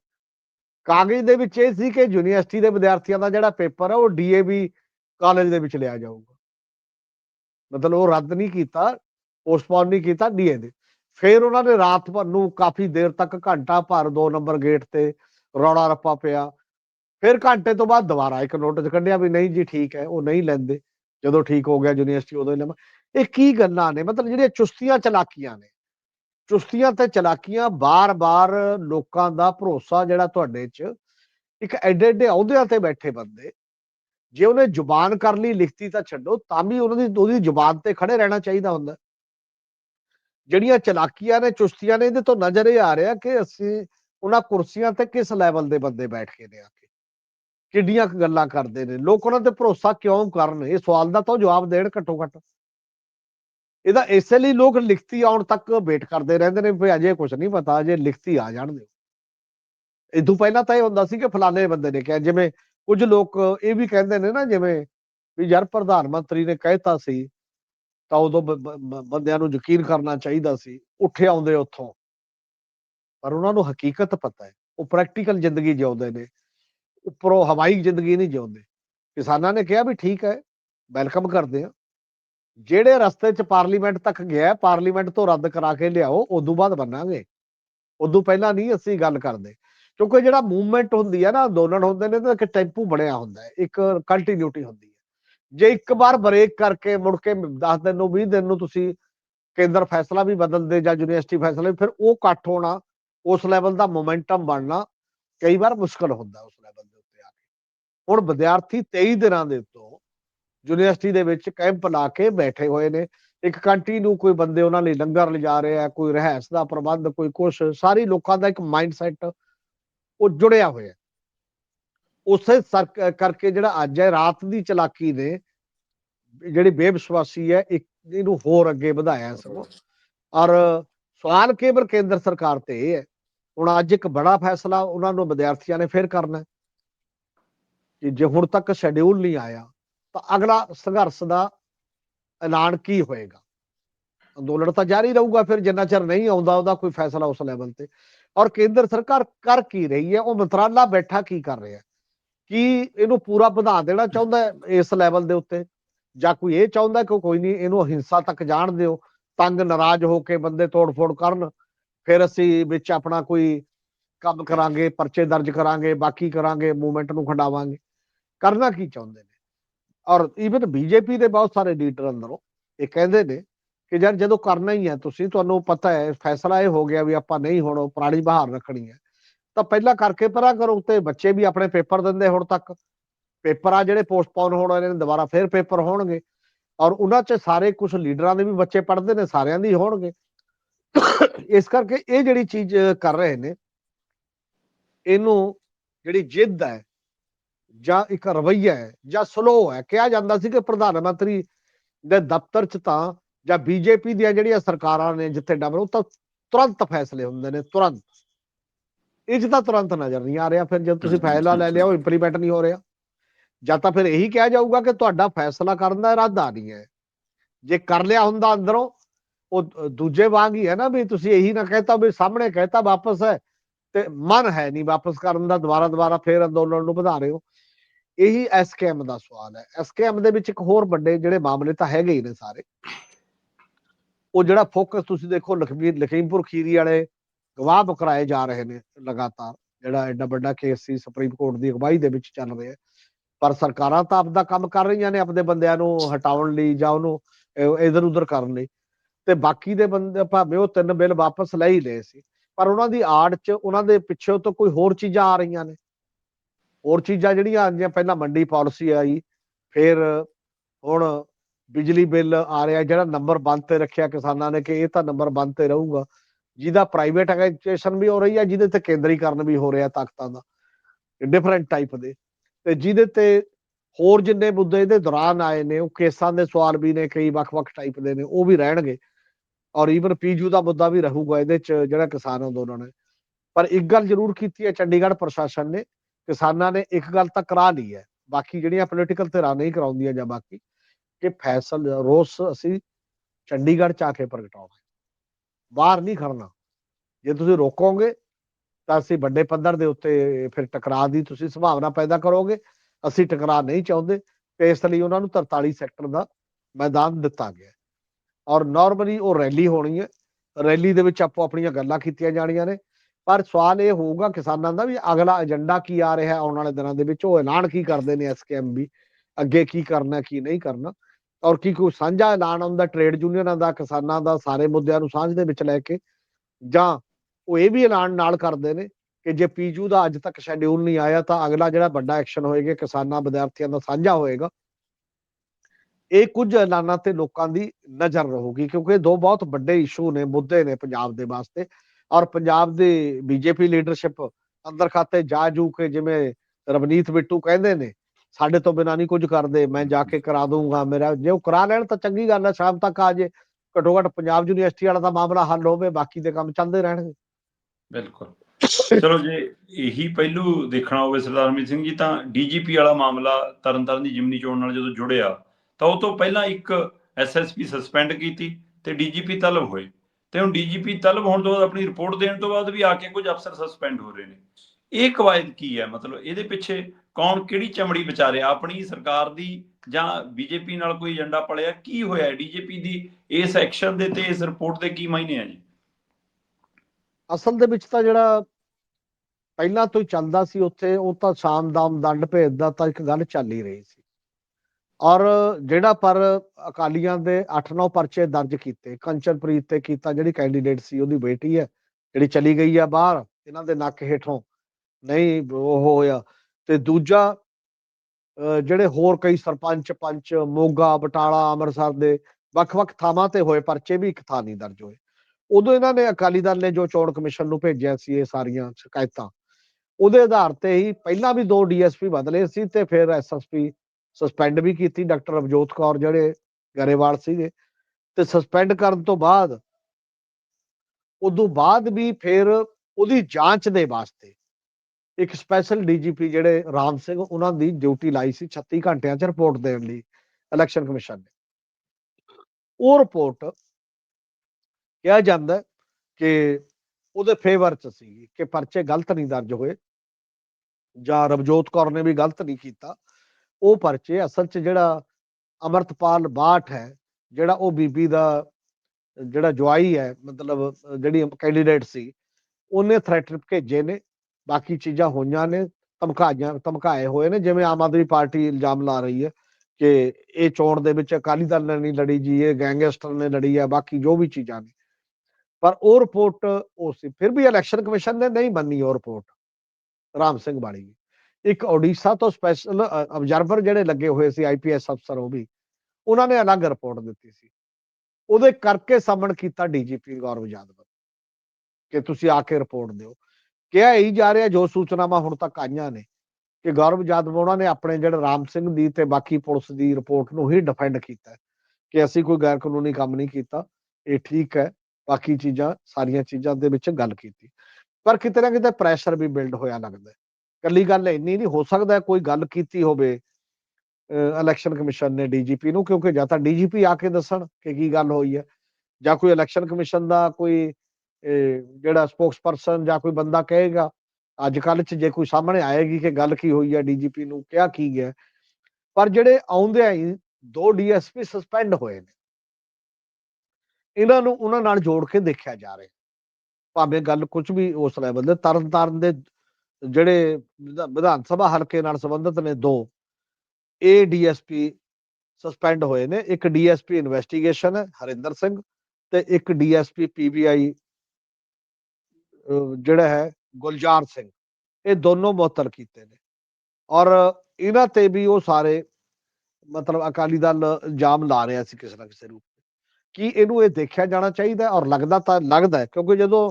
ਕਾਗਜ਼ ਦੇ ਵਿੱਚ ਇਹ ਸੀ ਕਿ ਯੂਨੀਵਰਸਿਟੀ ਦੇ ਵਿਦਿਆਰਥੀਆਂ ਦਾ ਜਿਹੜਾ ਪੇਪਰ ਹੈ ਉਹ ਡੀਏਵੀ ਕਾਲਜ ਦੇ ਵਿੱਚ ਲਿਆ ਜਾਊਗਾ। ਮਤਲਬ ਉਹ ਰੱਦ ਨਹੀਂ ਕੀਤਾ, ਪੋਸਟਪੋਨ ਨਹੀਂ ਕੀਤਾ ਡੀਏ ਦੇ। ਫਿਰ ਉਹਨਾਂ ਨੇ ਰਾਤ ਭਰ ਨੂੰ ਕਾਫੀ ਦੇਰ ਤੱਕ ਘੰਟਾ ਭਰ ਦੋ ਨੰਬਰ ਗੇਟ ਤੇ ਰੌਲਾ ਰੱਪਾ ਪਿਆ। ਫਿਰ ਘੰਟੇ ਤੋਂ ਬਾਅਦ ਦੁਬਾਰਾ ਇੱਕ ਨੋਟਿਸ ਕੱਢਿਆ ਵੀ ਨਹੀਂ ਜੀ ਠੀਕ ਹੈ, ਉਹ ਨਹੀਂ ਲੈਂਦੇ। ਜਦੋਂ ਠੀਕ ਹੋ ਗਿਆ ਯੂਨੀਵਰਸਿਟੀ ਉਦੋਂ ਹੀ ਲਵਾਂ ਇਹ ਕੀ ਗੱਲਾਂ ਨੇ? ਮਤਲਬ ਜਿਹੜੀਆਂ ਚੁਸਤੀਆਂ ਚਲਾਕੀਆਂ ਨੇ। ਚੁਸਤੀਆਂ ਤੇ ਚਲਾਕੀਆਂ ਬਾਰ-ਬਾਰ ਲੋਕਾਂ ਦਾ ਭਰੋਸਾ ਜਿਹੜਾ ਤੁਹਾਡੇ 'ਚ ਇੱਕ ਐਡੇ ਐਡੇ ਅਹੁਦਿਆਂ ਤੇ ਬੈਠੇ ਬੰਦੇ ਜੇ ਉਹਨੇ ਜ਼ੁਬਾਨ ਕਰ ਲਈ, ਲਿਖਤੀ ਤਾਂ ਛੱਡੋ, ਤਾਂ ਵੀ ਉਹਨਾਂ ਦੀ ਉਹਦੀ ਜ਼ੁਬਾਨ ਤੇ ਖੜੇ ਰਹਿਣਾ ਚਾਹੀਦਾ ਹੁੰਦਾ। ਜਿਹੜੀਆਂ ਚਲਾਕੀਆਂ ਨੇ, ਚੁਸਤੀਆਂ ਨੇ, ਇਹਦੇ ਤੋਂ ਨਜ਼ਰ ਇਹ ਆ ਰਿਹਾ ਕਿ ਅਸੀਂ ਉਹਨਾਂ ਕੁਰਸੀਆਂ ਤੇ ਕਿਸ ਲੈਵਲ ਦੇ ਬੰਦੇ ਬੈਠ ਕੇ ਨੇ ਆ ਕੇ? ਕਿੱਡੀਆਂ ਗੱਲਾਂ ਕਰਦੇ ਨੇ? ਲੋਕ ਉਹਨਾਂ ਤੇ ਭਰੋਸਾ ਕਿਉਂ ਕਰਨ? ਇਹ ਸਵਾਲ ਦਾ ਤਾਂ ਜਵਾਬ ਦੇਣ ਘੱਟੋ ਘੱਟ। ਇਹਦਾ ਇਸੇ ਲਈ ਲੋਕ ਲਿਖਤੀ ਆਉਣ ਤੱਕ ਵੇਟ ਕਰਦੇ ਰਹਿੰਦੇ ਨੇ ਵੀ ਅਜੇ ਕੁਝ ਨਹੀਂ ਪਤਾ, ਅਜੇ ਲਿਖਤੀ ਆ ਜਾਣ ਦਿਓ। ਇਦੋਂ ਪਹਿਲਾਂ ਤਾਂ ਇਹ ਹੁੰਦਾ ਸੀ ਕਿ ਫਲਾਣੇ ਬੰਦੇ ਨੇ ਕਿਹਾ, ਜਿਵੇਂ ਕੁਝ ਲੋਕ ਇਹ ਵੀ ਕਹਿੰਦੇ ਨੇ ਨਾ ਜਿਵੇਂ ਵੀ ਯਾਰ ਪ੍ਰਧਾਨ ਮੰਤਰੀ ਨੇ ਕਹਿਤਾ ਸੀ, ਤਾਂ ਉਦੋਂ ਬੰਦਿਆਂ ਨੂੰ ਯਕੀਨ ਕਰਨਾ ਚਾਹੀਦਾ ਸੀ, ਉੱਠੇ ਆਉਂਦੇ ਉੱਥੋਂ। ਪਰ ਉਹਨਾਂ ਨੂੰ ਹਕੀਕਤ ਪਤਾ ਹੈ, ਉਹ ਪ੍ਰੈਕਟੀਕਲ ਜ਼ਿੰਦਗੀ ਜਿਉਂਦੇ ਨੇ, ਉੱਪਰੋਂ ਹਵਾਈ ਜ਼ਿੰਦਗੀ ਨਹੀਂ ਜਿਉਂਦੇ। ਕਿਸਾਨਾਂ ਨੇ ਕਿਹਾ ਵੀ ਠੀਕ ਹੈ ਵੈਲਕਮ ਕਰਦੇ ਆ ਜਿਹੜੇ ਰਸਤੇ 'ਚ ਪਾਰਲੀਮੈਂਟ ਤੱਕ ਗਿਆ ਪਾਰਲੀਮੈਂਟ ਤੋਂ ਰੱਦ ਕਰਾ ਕੇ ਲਿਆਓ, ਉਦੋਂ ਬਾਅਦ ਬੰਨਾਂਗੇ। ਉਦੋਂ ਪਹਿਲਾਂ ਨਹੀਂ ਅਸੀਂ ਗੱਲ ਕਰਦੇ। ਕਿਉਂਕਿ ਜਿਹੜਾ ਮੂਵਮੈਂਟ ਹੁੰਦੀ ਹੈ ਨਾ, ਅੰਦੋਲਨ ਹੁੰਦੇ ਨੇ, ਤਾਂ ਇੱਕ ਟੈਂਪੂ ਬਣਿਆ ਹੁੰਦਾ ਇੱਕ ਕੰਟੀਨਿਊਟੀ ਹੁੰਦੀ ਹੈ। ਜੇ ਇੱਕ ਵਾਰ ਬ੍ਰੇਕ ਕਰਕੇ ਮੁੜ ਕੇ 10 ਦਿਨ ਨੂੰ 20 ਦਿਨ ਨੂੰ ਤੁਸੀਂ ਕੇਂਦਰ ਫੈਸਲਾ ਵੀ ਬਦਲਦੇ ਜਾਂ ਯੂਨੀਵਰਸਿਟੀ ਫੈਸਲਾ ਵੀ ਫਿਰ ਉਹ ਇਕੱਠ ਹੋਣਾ, ਉਸ ਲੈਵਲ ਦਾ ਮੋਮੈਂਟਮ ਬਣਨਾ ਕਈ ਵਾਰ ਮੁਸ਼ਕਲ ਹੁੰਦਾ ਉਸ ਲੈਵਲ ਦੇ ਉੱਤੇ ਆ ਕੇ। ਹੁਣ ਵਿਦਿਆਰਥੀ 23 ਦਿਨਾਂ ਦੇ ਤੋਂ ਯੂਨੀਵਰਸਿਟੀ ਦੇ ਵਿੱਚ ਕੈਂਪ ਲਾ ਕੇ ਬੈਠੇ ਹੋਏ ਨੇ। ਇੱਕ ਕੰਟੀਨਿਊ ਕੋਈ ਬੰਦੇ ਉਹਨਾਂ ਲਈ ਲੰਗਰ ਲਿਜਾ ਰਿਹਾ, ਕੋਈ ਰਹਿਸ ਦਾ ਪ੍ਰਬੰਧ, ਕੋਈ ਕੁਛ, ਸਾਰੀ ਲੋਕਾਂ ਦਾ ਇੱਕ ਮਾਈਂਡ ਸੈਟ ਉਹ ਜੁੜਿਆ ਹੋਇਆ ਉਸੇ ਕਰਕੇ ਜਿਹੜਾ ਅੱਜ ਹੈ, ਰਾਤ ਦੀ ਚਲਾਕੀ ਨੇ, ਜਿਹੜੀ ਬੇਵਿਸ਼ਵਾਸੀ ਹੈ, ਇੱਕ ਇਹਨੂੰ ਹੋਰ ਅੱਗੇ ਵਧਾਇਆ ਸਗੋਂ ਔਰ ਸਵਾਲ ਕੇਵਲ ਕੇਂਦਰ ਸਰਕਾਰ ਤੇ ਇਹ ਹੈ, ਹੁਣ ਅੱਜ ਇੱਕ ਬੜਾ ਫੈਸਲਾ ਉਹਨਾਂ ਨੂੰ ਵਿਦਿਆਰਥੀਆਂ ਨੇ ਫੇਰ ਕਰਨਾ ਕਿ ਜੇ ਹੁਣ ਤੱਕ ਸ਼ੈਡਿਊਲ ਨਹੀਂ ਆਇਆ, ਤਾਂ ਅਗਲਾ ਸੰਘਰਸ਼ ਦਾ ਐਲਾਨ ਕੀ ਹੋਏਗਾ? ਅੰਦੋਲਨ ਤਾਂ ਜਾਰੀ ਰਹੂਗਾ, ਫਿਰ ਜਿੰਨਾ ਚਿਰ ਨਹੀਂ ਆਉਂਦਾ ਉਹਦਾ ਕੋਈ ਫੈਸਲਾ ਉਸ ਲੈਵਲ ਤੇ। ਔਰ ਕੇਂਦਰ ਸਰਕਾਰ ਕਰ ਕੀ ਰਹੀ ਹੈ? ਉਹ ਮੰਤਰਾਲਾ ਬੈਠਾ ਕੀ ਕਰ ਰਿਹਾ? ਕੀ ਇਹਨੂੰ ਪੂਰਾ ਵਧਾ ਦੇਣਾ ਚਾਹੁੰਦਾ ਹੈ ਇਸ ਲੈਵਲ ਦੇ ਉੱਤੇ? ਜਾਂ ਕੋਈ ਇਹ ਚਾਹੁੰਦਾ ਕਿ ਕੋਈ ਨਹੀਂ, ਇਹਨੂੰ ਹਿੰਸਾ ਤੱਕ ਜਾਣ ਦਿਓ, ਤੰਗ ਨਾਰਾਜ਼ ਹੋ ਕੇ ਬੰਦੇ ਤੋੜ-ਫੋੜ ਕਰਨ, ਫਿਰ ਅਸੀਂ ਵਿੱਚ ਆਪਣਾ ਕੋਈ ਕੰਮ ਕਰਾਂਗੇ, ਪਰਚੇ ਦਰਜ ਕਰਾਂਗੇ, ਬਾਕੀ ਕਰਾਂਗੇ ਮੂਵਮੈਂਟ ਨੂੰ ਖੰਡਾਵਾਂਗੇ। ਕਰਨਾ ਕੀ ਚਾਹੁੰਦੇ ਨੇ? ਔਰ ਈਵਨ ਬੀਜੇਪੀ ਦੇ ਬਹੁਤ ਸਾਰੇ ਲੀਡਰ ਅੰਦਰੋਂ ਇਹ ਕਹਿੰਦੇ ਨੇ ਕਿ ਯਾਰ ਜਦੋਂ ਕਰਨਾ ਹੀ ਹੈ ਤੁਸੀਂ, ਤੁਹਾਨੂੰ ਪਤਾ ਹੈ, ਫੈਸਲਾ ਇਹ ਹੋ ਗਿਆ ਵੀ ਆਪਾਂ ਨਹੀਂ ਹੁਣ ਉਹ ਪੁਰਾਣੀ ਬਹਾਰ ਰੱਖਣੀ ਹੈ। ਤਾਂ ਪਹਿਲਾਂ ਕਰਕੇ ਪਰਾਂ ਕਰੋ ਤੇ ਬੱਚੇ ਵੀ ਆਪਣੇ ਪੇਪਰ ਦਿੰਦੇ ਹੁਣ ਤੱਕ। ਪੇਪਰ ਆ ਜਿਹੜੇ ਪੋਸਟਪੋਨ ਹੋਣ ਨੇ, ਦੁਬਾਰਾ ਫਿਰ ਪੇਪਰ ਹੋਣਗੇ। ਔਰ ਉਹਨਾਂ 'ਚ ਸਾਰੇ ਕੁਝ ਲੀਡਰਾਂ ਦੇ ਵੀ ਬੱਚੇ ਪੜ੍ਹਦੇ ਨੇ, ਸਾਰਿਆਂ ਦੀ ਹੋਣਗੇ। ਇਸ ਕਰਕੇ ਇਹ ਜਿਹੜੀ ਚੀਜ਼ ਕਰ ਰਹੇ ਨੇ, ਇਹਨੂੰ ਜਿਹੜੀ ਜਿੱਦ ਹੈ, ਜਾਂ ਇੱਕ ਰਵਈਆ ਹੈ, ਜਾਂ ਸਲੋ ਹੈ, ਕਿਹਾ ਜਾਂਦਾ ਸੀ ਕਿ ਪ੍ਰਧਾਨ ਮੰਤਰੀ ਦੇ ਦਫ਼ਤਰ 'ਚ ਤਾਂ ਜਾਂ ਬੀਜੇਪੀ ਦੀਆਂ ਜਿਹੜੀਆਂ ਸਰਕਾਰਾਂ ਨੇ ਜਿੱਥੇ ਡਬਲ ਉਹ ਤਾਂ ਤੁਰੰਤ ਫੈਸਲੇ ਹੁੰਦੇ ਨੇ ਤੁਰੰਤ। ਇਹ ਤਾਂ ਤੁਰੰਤ ਨਜ਼ਰ ਨਹੀਂ ਆ ਰਿਹਾ ਫਿਰ ਜਦ ਤੁਸੀਂ ਫੈਸਲਾ ਲੈ ਲਿਆ ਉਹ ਇੰਪਲੀਮੈਂਟ ਨਹੀਂ ਹੋ ਰਿਹਾ। ਜਾਂ ਤਾਂ ਫਿਰ ਇਹੀ ਕਿਹਾ ਜਾਊਗਾ ਕਿ ਤੁਹਾਡਾ ਫੈਸਲਾ ਕਰਨ ਦਾ ਇਰਾਦਾ ਨਹੀਂ ਹੈ। ਜੇ ਕਰ ਲਿਆ ਹੁੰਦਾ ਅੰਦਰੋਂ ਉਹ ਦੂਜੇ ਵਾਂਗ ਹੀ ਹੈ ਨਾ ਵੀ ਤੁਸੀਂ ਇਹੀ ਨਾ ਕਹਿਤਾ ਵੀ ਸਾਹਮਣੇ ਕਹਿਤਾ ਵਾਪਸ ਹੈ ਤੇ ਮਨ ਹੈ ਨਹੀਂ ਵਾਪਸ ਕਰਨ ਦਾ ਦੁਬਾਰਾ ਦੁਬਾਰਾ ਫੇਰ ਅੰਦੋਲਨ ਨੂੰ ਵਧਾ ਰਹੇ ਹੋ। ਇਹੀ ਐਸਕੇਐਮ ਦਾ ਸਵਾਲ ਹੈ। ਐਸਕੇਐਮ ਦੇ ਵਿੱਚ ਇੱਕ ਹੋਰ ਵੱਡੇ ਜਿਹੜੇ ਮਾਮਲੇ ਤਾਂ ਹੈਗੇ ਹੀ ਨੇ ਸਾਰੇ। ਉਹ ਜਿਹੜਾ ਫੋਕਸ ਤੁਸੀਂ ਦੇਖੋ ਲਖਬੀਰ ਲਖੀਮਪੁਰ ਖੀਰੀ ਵਾਲੇ ਗਵਾਹ ਬਕਰਾਏ ਜਾ ਰਹੇ ਨੇ ਲਗਾਤਾਰ, ਜਿਹੜਾ ਐਡਾ ਵੱਡਾ ਕੇਸ ਸੀ ਸੁਪਰੀਮ ਕੋਰਟ ਦੀ ਅਗਵਾਈ ਦੇ ਵਿੱਚ ਚੱਲ ਰਿਹਾ। ਪਰ ਸਰਕਾਰਾਂ ਤਾਂ ਆਪਦਾ ਕੰਮ ਕਰ ਰਹੀਆਂ ਨੇ ਆਪਣੇ ਬੰਦਿਆਂ ਨੂੰ ਹਟਾਉਣ ਲਈ ਜਾਂ ਉਹਨੂੰ ਇਧਰ ਉਧਰ ਕਰਨ ਲਈ। ਤੇ ਬਾਕੀ ਦੇ ਬੰਦੇ ਭਾਵੇਂ ਉਹ ਤਿੰਨ ਬਿੱਲ ਵਾਪਸ ਲੈ ਹੀ ਲਏ ਸੀ, ਪਰ ਉਹਨਾਂ ਦੀ ਆੜ 'ਚ ਉਹਨਾਂ ਦੇ ਪਿੱਛੇ ਤੋਂ ਕੋਈ ਹੋਰ ਚੀਜ਼ਾਂ ਆ ਰਹੀਆਂ ਨੇ। ਹੋਰ ਚੀਜ਼ਾਂ ਜਿਹੜੀਆਂ ਆਉਂਦੀਆਂ, ਪਹਿਲਾਂ ਮੰਡੀ ਪਾਲਿਸੀ ਆਈ, ਫਿਰ ਹੁਣ ਬਿਜਲੀ ਬਿੱਲ ਆ ਰਿਹਾ, ਜਿਹੜਾ ਨੰਬਰ ਬੰਦ ਤੇ ਰੱਖਿਆ ਕਿਸਾਨਾਂ ਨੇ ਕਿ ਇਹ ਤਾਂ ਨੰਬਰ ਬੰਦ ਤੇ ਰਹੂਗਾ। ਜਿਹਦਾ ਪ੍ਰਾਈਵੇਟਾਈਜੇਸ਼ਨ ਵੀ ਹੋ ਰਹੀ ਹੈ ਜਿਹਦੇ ਤੇ ਕੇਂਦਰੀਕਰਨ ਵੀ ਹੋ ਰਿਹਾ ਤਾਕਤਾਂ ਦਾ। ਡਿਫਰੈਂਟ ਟਾਈਪ ਦੇ। ਤੇ ਜਿਹਦੇ ਤੇ ਹੋਰ ਜਿੰਨੇ ਮੁੱਦੇ ਇਹਦੇ ਦੌਰਾਨ ਆਏ ਨੇ, ਉਹ ਕੇਸਾਂ ਦੇ ਸਵਾਲ ਵੀ ਨੇ, ਕਈ ਵੱਖ-ਵੱਖ ਟਾਈਪ ਦੇ ਨੇ, ਉਹ ਵੀ ਰਹਿਣਗੇ। ਔਰ ਈਵਨ ਪੀਜੂ ਦਾ ਮੁੱਦਾ ਵੀ ਰਹੂਗਾ ਇਹਦੇ ਚ, ਜਿਹੜਾ ਕਿਸਾਨ ਅੰਦੋਲਨ ਹੈ ਪਰ ਇੱਕ ਗੱਲ ਜ਼ਰੂਰ ਕੀਤੀ ਹੈ, ਚੰਡੀਗੜ੍ਹ ਪ੍ਰਸ਼ਾਸਨ ਨੇ, ਕਿਸਾਨਾਂ ਨੇ ਇੱਕ ਗੱਲ ਤਾਂ ਕਰਾ ਲਈ ਹੈ। ਬਾਕੀ ਜਿਹੜੀਆਂ ਪੋਲੀਟੀਕਲ ਧਿਰਾਂ ਨਹੀਂ ਕਰਾਉਂਦੀਆਂ ਜਾਂ ਬਾਕੀ ਕਿ ਫੈਸਲ, ਰੋਸ ਅਸੀਂ ਚੰਡੀਗੜ੍ਹ ਚ ਆ ਕੇ ਪ੍ਰਗਟਾਉਣਾ ਬਾਹਰ ਨਹੀਂ ਖੜਨਾ ਜੇ ਤੁਸੀਂ ਰੋਕੋਗੇ, ਤਾਂ ਅਸੀਂ ਵੱਡੇ ਪੱਧਰ ਦੇ ਉੱਤੇ ਫਿਰ ਟਕਰਾਅ ਦੀ ਤੁਸੀਂ ਸੰਭਾਵਨਾ ਪੈਦਾ ਕਰੋਗੇ। ਅਸੀਂ ਟਕਰਾਅ ਨਹੀਂ ਚਾਹੁੰਦੇ ਤੇ ਇਸ ਲਈ ਉਹਨਾਂ ਨੂੰ 43 ਸੈਕਟਰ ਦਾ ਮੈਦਾਨ ਦਿੱਤਾ ਗਿਆ। ਔਰ ਨਾਰਮਲੀ ਉਹ ਰੈਲੀ ਹੋਣੀ ਹੈ। ਰੈਲੀ ਦੇ ਵਿੱਚ ਆਪੋ ਆਪਣੀਆਂ ਗੱਲਾਂ ਕੀਤੀਆਂ ਜਾਣੀਆਂ ਨੇ। ਪਰ ਸਵਾਲ ਇਹ ਹੋਊਗਾ ਕਿਸਾਨਾਂ ਦਾ ਵੀ ਅਗਲਾ ਏਜੰਡਾ ਕੀ ਆ ਰਿਹਾ ਆਉਣ ਵਾਲੇ ਦਿਨਾਂ ਦੇ ਵਿੱਚ? ਉਹ ਐਲਾਨ ਕੀ ਕਰਦੇ ਨੇ ਐਸਕੇਐਮ ਵੀ ਅੱਗੇ ਕੀ ਕਰਨਾ, ਕੀ ਨਹੀਂ ਕਰਨਾ? ਔਰ ਕੀ ਕੋਈ ਸਾਂਝਾ ਐਲਾਨ ਹੁੰਦਾ ਟ੍ਰੇਡ ਯੂਨੀਅਨਾਂ ਦਾ, ਕਿਸਾਨਾਂ ਦਾ, ਸਾਰੇ ਮੁੱਦਿਆਂ ਨੂੰ ਸਾਂਝ ਦੇ ਵਿੱਚ ਲੈ ਕੇ? ਜਾਂ ਉਹ ਇਹ ਵੀ ਐਲਾਨ ਨਾਲ ਕਰਦੇ ਨੇ ਕਿ ਜੇ ਪੀਜੂ ਦਾ ਅੱਜ ਤੱਕ ਸ਼ੈਡਿਊਲ ਨਹੀਂ ਆਇਆ ਤਾਂ ਅਗਲਾ ਜਿਹੜਾ ਵੱਡਾ ਐਕਸ਼ਨ ਹੋਏਗਾ, ਕਿਸਾਨਾਂ ਵਿਦਿਆਰਥੀਆਂ ਦਾ ਸਾਂਝਾ ਹੋਏਗਾ? ਇਹ ਕੁਝ ਐਲਾਨਾਂ ਤੇ ਲੋਕਾਂ ਦੀ ਨਜ਼ਰ ਰਹੂਗੀ, ਕਿਉਂਕਿ ਇਹ ਦੋ ਬਹੁਤ ਵੱਡੇ ਇਸ਼ੂ ਨੇ, ਮੁੱਦੇ ਨੇ ਪੰਜਾਬ ਦੇ ਵਾਸਤੇ। ਔਰ ਪੰਜਾਬ ਦੇ ਬੀਜੇਪੀ ਲੀਡਰਸ਼ਿਪ ਅੰਦਰ ਖਾਤੇ ਜਾ ਜੂ ਕੇ ਜਿਵੇਂ ਰਵਨੀਤ ਬਿੱਟੂ ਕਹਿੰਦੇ ਨੇ ਸਾਡੇ ਤੋਂ ਬਿਨਾਂ ਨਹੀਂ ਕੁਝ ਕਰਦੇ, ਮੈਂ ਜਾ ਕੇ ਕਰਾ ਦੂੰਗਾ ਮੇਰਾ, ਜੇ ਉਹ ਕਰਾ ਲੈਣ ਤਾਂ ਚੰਗੀ ਗੱਲ ਹੈ ਸ਼ਾਮ ਤੱਕ ਆ ਜੇ। ਘੱਟੋ ਘੱਟ ਪੰਜਾਬ ਯੂਨੀਵਰਸਿਟੀ ਵਾਲਾ ਦਾ ਮਾਮਲਾ ਹੱਲ ਹੋਵੇ, ਬਾਕੀ ਦੇ ਕੰਮ ਚੱਲਦੇ ਰਹਿਣਗੇ। ਬਿਲਕੁਲ। ਚਲੋ ਜੇ, ਇਹੀ ਪਹਿਲੂ ਦੇਖਣਾ ਹੋਵੇ ਸਰਦਾਰ ਅਮਿਤ ਸਿੰਘ ਜੀ, ਤਾਂ ਡੀਜੀਪੀ ਵਾਲਾ ਮਾਮਲਾ ਤਰਨਤਾਰਨ ਦੀ ਜਿਮਨੀ ਚੋਣ ਨਾਲ ਜਦੋਂ ਜੁੜਿਆ, ਤਾਂ ਉਹ ਤੋਂ ਪਹਿਲਾਂ ਇੱਕ ਐਸਐਸਪੀ ਸਸਪੈਂਡ ਕੀਤੀ ਤੇ ਡੀਜੀਪੀ ਤਲਬ ਹੋਏ। ਤੇ ਹੁਣ ਡੀਜੀਪੀ ਤਲਬ ਹੋਣ ਤੋਂ ਬਾਅਦ ਆਪਣੀ ਰਿਪੋਰਟ ਦੇਣ ਤੋਂ ਬਾਅਦ ਵੀ ਆ ਕੇ ਕੁਝ ਅਫਸਰ ਸਸਪੈਂਡ ਹੋ ਰਹੇ ਨੇ। ਇਹ ਕਵਾਇਦ ਕੀ ਹੈ? ਮਤਲਬ ਇਹਦੇ ਪਿੱਛੇ ਕੌਣ ਕਿਹੜੀ ਚਮੜੀ ਵਿਚਾਰੇ ਆਪਣੀ ਸਰਕਾਰ ਦੀ ਜਾਂ ਬੀਜੇਪੀ ਨਾਲ ਕੋਈ ਏਜੰਡਾ ਪੜਿਆ ਕੀ ਹੋਇਆ? ਡੀਜੀਪੀ ਦੀ ਇਸ ਐਕਸ਼ਨ ਦੇ ਤੇ ਇਸ ਰਿਪੋਰਟ ਦੇ ਕੀ ਮਾਇਨੇ ਆ ਜੀ? ਅਸਲ ਦੇ ਵਿੱਚ ਤਾਂ ਜਿਹੜਾ ਪਹਿਲਾਂ ਤੋਂ ਹੀ ਚੱਲਦਾ ਸੀ ਉੱਥੇ, ਉਹ ਤਾਂ ਸ਼ਾਮਦਾਮ ਦੰਡ ਭੇਦ ਦਾ ਤਾਂ ਇੱਕ ਗੱਲ ਚੱਲ ਹੀ ਰਹੀ ਸੀ। ਔਰ ਜਿਹੜਾ ਪਰ ਅਕਾਲੀਆਂ ਦੇ 8-9 ਪਰਚੇ ਦਰਜ ਕੀਤੇ, ਕੰਚਨਪ੍ਰੀਤ ਤੇ ਕੀਤਾ ਜਿਹੜੀ ਕੈਂਡੀਡੇਟ ਸੀ, ਉਹਦੀ ਬੇਟੀ ਹੈ, ਜਿਹੜੀ ਚਲੀ ਗਈ ਆ ਬਾਹਰ, ਇਹਨਾਂ ਦੇ ਨੱਕ ਹੇਠੋਂ। ਨਹੀਂ, ਉਹ ਹੋਇਆ ਤੇ ਦੂਜਾ, ਅਹ ਜਿਹੜੇ ਹੋਰ ਕਈ ਸਰਪੰਚ, ਪੰਚ, ਮੋਗਾ, ਬਟਾਲਾ, ਅੰਮ੍ਰਿਤਸਰ ਦੇ ਵੱਖ-ਵੱਖ ਥਾਵਾਂ ਤੇ ਹੋਏ ਪਰਚੇ ਵੀ ਇੱਕ ਥਾਂ ਨਹੀਂ ਦਰਜ ਹੋਏ। ਉਦੋਂ ਇਹਨਾਂ ਨੇ ਅਕਾਲੀ ਦਲ ਨੇ ਜੋ ਚੋਣ ਕਮਿਸ਼ਨ ਨੂੰ ਭੇਜਿਆ ਸੀ ਇਹ ਸਾਰੀਆਂ ਸ਼ਿਕਾਇਤਾਂ, ਉਹਦੇ ਆਧਾਰ ਤੇ ਹੀ ਪਹਿਲਾਂ ਵੀ ਦੋ ਡੀਐਸਪੀ ਬਦਲੇ ਸੀ ਤੇ ਫਿਰ ਐਸਐਸਪੀ ਸਸਪੈਂਡ ਵੀ ਕੀਤੀ। ਡਾਕਟਰ ਅਵਜੋਤ ਕੌਰ ਜਿਹੜੇ ਗਰੇਵਾਲ ਸੀਗੇ ਤੇ ਸਸਪੈਂਡ ਕਰਨ ਤੋਂ ਬਾਅਦ, ਉਦੋਂ ਬਾਅਦ ਵੀ ਫਿਰ ਉਹਦੀ ਜਾਂਚ ਦੇ ਵਾਸਤੇ ਇੱਕ ਸਪੈਸ਼ਲ ਡੀਜੀਪੀ ਜਿਹੜੇ ਰਾਮ ਸਿੰਘ, ਉਹਨਾਂ ਦੀ ਡਿਊਟੀ ਲਾਈ ਸੀ 36 ਘੰਟਿਆਂ 'ਚ ਰਿਪੋਰਟ ਦੇਣ ਲਈ ਇਲੈਕਸ਼ਨ ਕਮਿਸ਼ਨ ਨੇ। ਉਹ ਰਿਪੋਰਟ ਕਿਹਾ ਜਾਂਦਾ ਕਿ ਉਹਦੇ ਫੇਵਰ 'ਚ ਸੀ ਕਿ ਪਰਚੇ ਗਲਤ ਨਹੀਂ ਦਰਜ ਹੋਏ, ਜਾਂ ਰਵਜੋਤ ਕੌਰ ਨੇ ਵੀ ਗਲਤ ਨਹੀਂ ਕੀਤਾ। ਉਹ ਪਰਚੇ ਅਸਲ 'ਚ ਜਿਹੜਾ ਅਮਰਤਪਾਲ ਬਾਠ ਹੈ, ਜਿਹੜਾ ਉਹ ਬੀਬੀ ਦਾ ਜਿਹੜਾ ਜਵਾਈ ਹੈ, ਮਤਲਬ ਜਿਹੜੀ ਕੈਂਡੀਡੇਟ ਸੀ, ਉਹਨੇ ਥ੍ਰੈਟ ਭੇਜੇ ਨੇ। ਬਾਕੀ ਚੀਜ਼ਾਂ ਹੋਈਆਂ ਨੇ, ਧਮਕਾਈਆਂ, ਧਮਕਾਏ ਹੋਏ ਨੇ, ਜਿਵੇਂ ਆਮ ਆਦਮੀ ਪਾਰਟੀ ਇਲਜ਼ਾਮ ਲਾ ਰਹੀ ਹੈ ਕਿ ਇਹ ਚੋਣ ਦੇ ਵਿੱਚ ਅਕਾਲੀ ਦਲ ਨੇ ਨਹੀਂ ਲੜੀ ਜੀ, ਇਹ ਗੈਂਗਸਟਰ ਨੇ ਲੜੀ ਹੈ, ਬਾਕੀ ਜੋ ਵੀ ਚੀਜ਼ਾਂ ਨੇ। ਪਰ ਉਹ ਰਿਪੋਰਟ ਉਹ ਸੀ, ਫਿਰ ਵੀ ਇਲੈਕਸ਼ਨ ਕਮਿਸ਼ਨ ਨੇ ਨਹੀਂ ਮੰਨੀ ਉਹ ਰਿਪੋਰਟ, ਰਾਮ ਸਿੰਘ ਬਾੜੀ ਇੱਕ ਓਡੀਸ਼ਾ ਤੋਂ ਸਪੈਸ਼ਲ ਅਬਜ਼ਰਵਰ ਜਿਹੜੇ ਲੱਗੇ ਹੋਏ ਸੀ ਆਈਪੀਐਸ ਅਫਸਰ ਉਹ ਵੀ, ਉਹਨਾਂ ਨੇ ਅਲੱਗ ਰਿਪੋਰਟ ਦਿੱਤੀ ਸੀ। ਉਹਦੇ ਕਰਕੇ ਸਮਨ ਕੀਤਾ ਡੀਜੀਪੀ ਗੌਰਵ ਯਾਦਵ। ਕਿ ਤੁਸੀਂ ਆ ਕੇ ਰਿਪੋਰਟ ਦਿਓ। ਕਿਹਾ ਹੀ ਜਾ ਰਿਹਾ, ਜੋ ਸੂਚਨਾਵਾਂ ਹੁਣ ਤੱਕ ਆਈਆਂ ਨੇ, ਕਿ ਗੌਰਵ ਯਾਦਵ ਉਹਨਾਂ ਨੇ ਆਪਣੇ ਜਿਹੜੇ ਰਾਮ ਸਿੰਘ ਦੀ ਤੇ ਬਾਕੀ ਪੁਲਿਸ ਦੀ ਰਿਪੋਰਟ ਨੂੰ ਹੀ ਡਿਫੈਂਡ ਕੀਤਾ ਕਿ ਅਸੀਂ ਕੋਈ ਗੈਰ ਕਾਨੂੰਨੀ ਕੰਮ ਨਹੀਂ ਕੀਤਾ, ਇਹ ਠੀਕ ਹੈ, ਬਾਕੀ ਚੀਜ਼ਾਂ, ਸਾਰੀਆਂ ਚੀਜ਼ਾਂ ਦੇ ਵਿੱਚ ਗੱਲ ਕੀਤੀ। ਪਰ ਕਿਤੇ ਨਾ ਕਿਤੇ ਪ੍ਰੈਸ਼ਰ ਵੀ ਬਿਲਡ ਹੋਇਆ ਲੱਗਦਾ ਹੈ। ਕੱਲੀ ਗੱਲ ਇੰਨੀ ਨਹੀਂ, ਹੋ ਸਕਦਾ ਕੋਈ ਗੱਲ ਕੀਤੀ ਹੋਵੇ ਇਲੈਕਸ਼ਨ ਕਮਿਸ਼ਨ ਨੇ ਡੀਜੀਪੀ ਨੂੰ, ਕਿਉਂਕਿ ਜਾਂ ਤਾਂ ਡੀਜੀਪੀ ਆ ਕੇ ਦੱਸਣ ਕਿ ਕੀ ਗੱਲ ਹੋਈ ਹੈ, ਜਾਂ ਕੋਈ ਇਲੈਕਸ਼ਨ ਕਮਿਸ਼ਨ ਦਾ ਕੋਈ ਅਹ, ਜਿਹੜਾ ਸਪੋਕਸਪਰਸਨ ਜਾਂ ਕੋਈ ਬੰਦਾ ਕਹੇਗਾ ਅੱਜ ਕੱਲ ਚ ਜੇ ਕੋਈ ਸਾਹਮਣੇ ਆਏਗੀ ਕਿ ਗੱਲ ਕੀ ਹੋਈ ਹੈ ਡੀਜੀਪੀ ਨੂੰ ਕਿਹਾ ਕੀ ਗਿਆ। ਪਰ ਜਿਹੜੇ ਆਉਂਦੇ ਹੀ ਦੋ ਡੀਐਸਪੀ ਸਸਪੈਂਡ ਹੋਏ ਨੇ। ਇਹਨਾਂ ਨੂੰ ਉਹਨਾਂ ਨਾਲ ਜੋੜ ਕੇ ਦੇਖਿਆ ਜਾ ਰਿਹਾ। ਭਾਵੇਂ ਗੱਲ ਕੁਝ ਵੀ ਉਸ ਲੈਵਲ ਦੇ ਤਰਨ ਤਾਰਨ ਦੇ ਜਿਹੜੇ ਵਿਧਾਨ ਸਭਾ ਹਲਕੇ ਨਾਲ ਸੰਬੰਧਿਤ ਨੇ ਦੋ ਇਹ ਡੀਐਸਪੀ ਸਸਪੈਂਡ ਹੋਏ ਨੇ। ਇੱਕ ਡੀਐਸਪੀ ਇਨਵੈਸਟੀਗੇਸ਼ਨ ਹੈ ਹਰਿੰਦਰ ਸਿੰਘ ਤੇ ਇੱਕ ਡੀਐਸਪੀ ਪੀਬੀਆਈ ਅਹ ਜਿਹੜਾ ਹੈ ਗੁਲਜ਼ਾਰ ਸਿੰਘ, ਇਹ ਦੋਨੋਂ ਮੁਅੱਤਲ ਕੀਤੇ ਨੇ। ਔਰ ਇਹਨਾਂ ਤੇ ਵੀ ਉਹ ਸਾਰੇ ਮਤਲਬ ਅਕਾਲੀ ਦਲ ਇਲਜ਼ਾਮ ਲਾ ਰਿਹਾ ਸੀ ਕਿਸੇ ਨਾ ਕਿਸੇ ਰੂਪ ਕੀ ਇਹਨੂੰ ਇਹ ਦੇਖਿਆ ਜਾਣਾ ਚਾਹੀਦਾ ਔਰ ਲੱਗਦਾ ਤਾਂ ਲੱਗਦਾ ਕਿਉਂਕਿ ਜਦੋਂ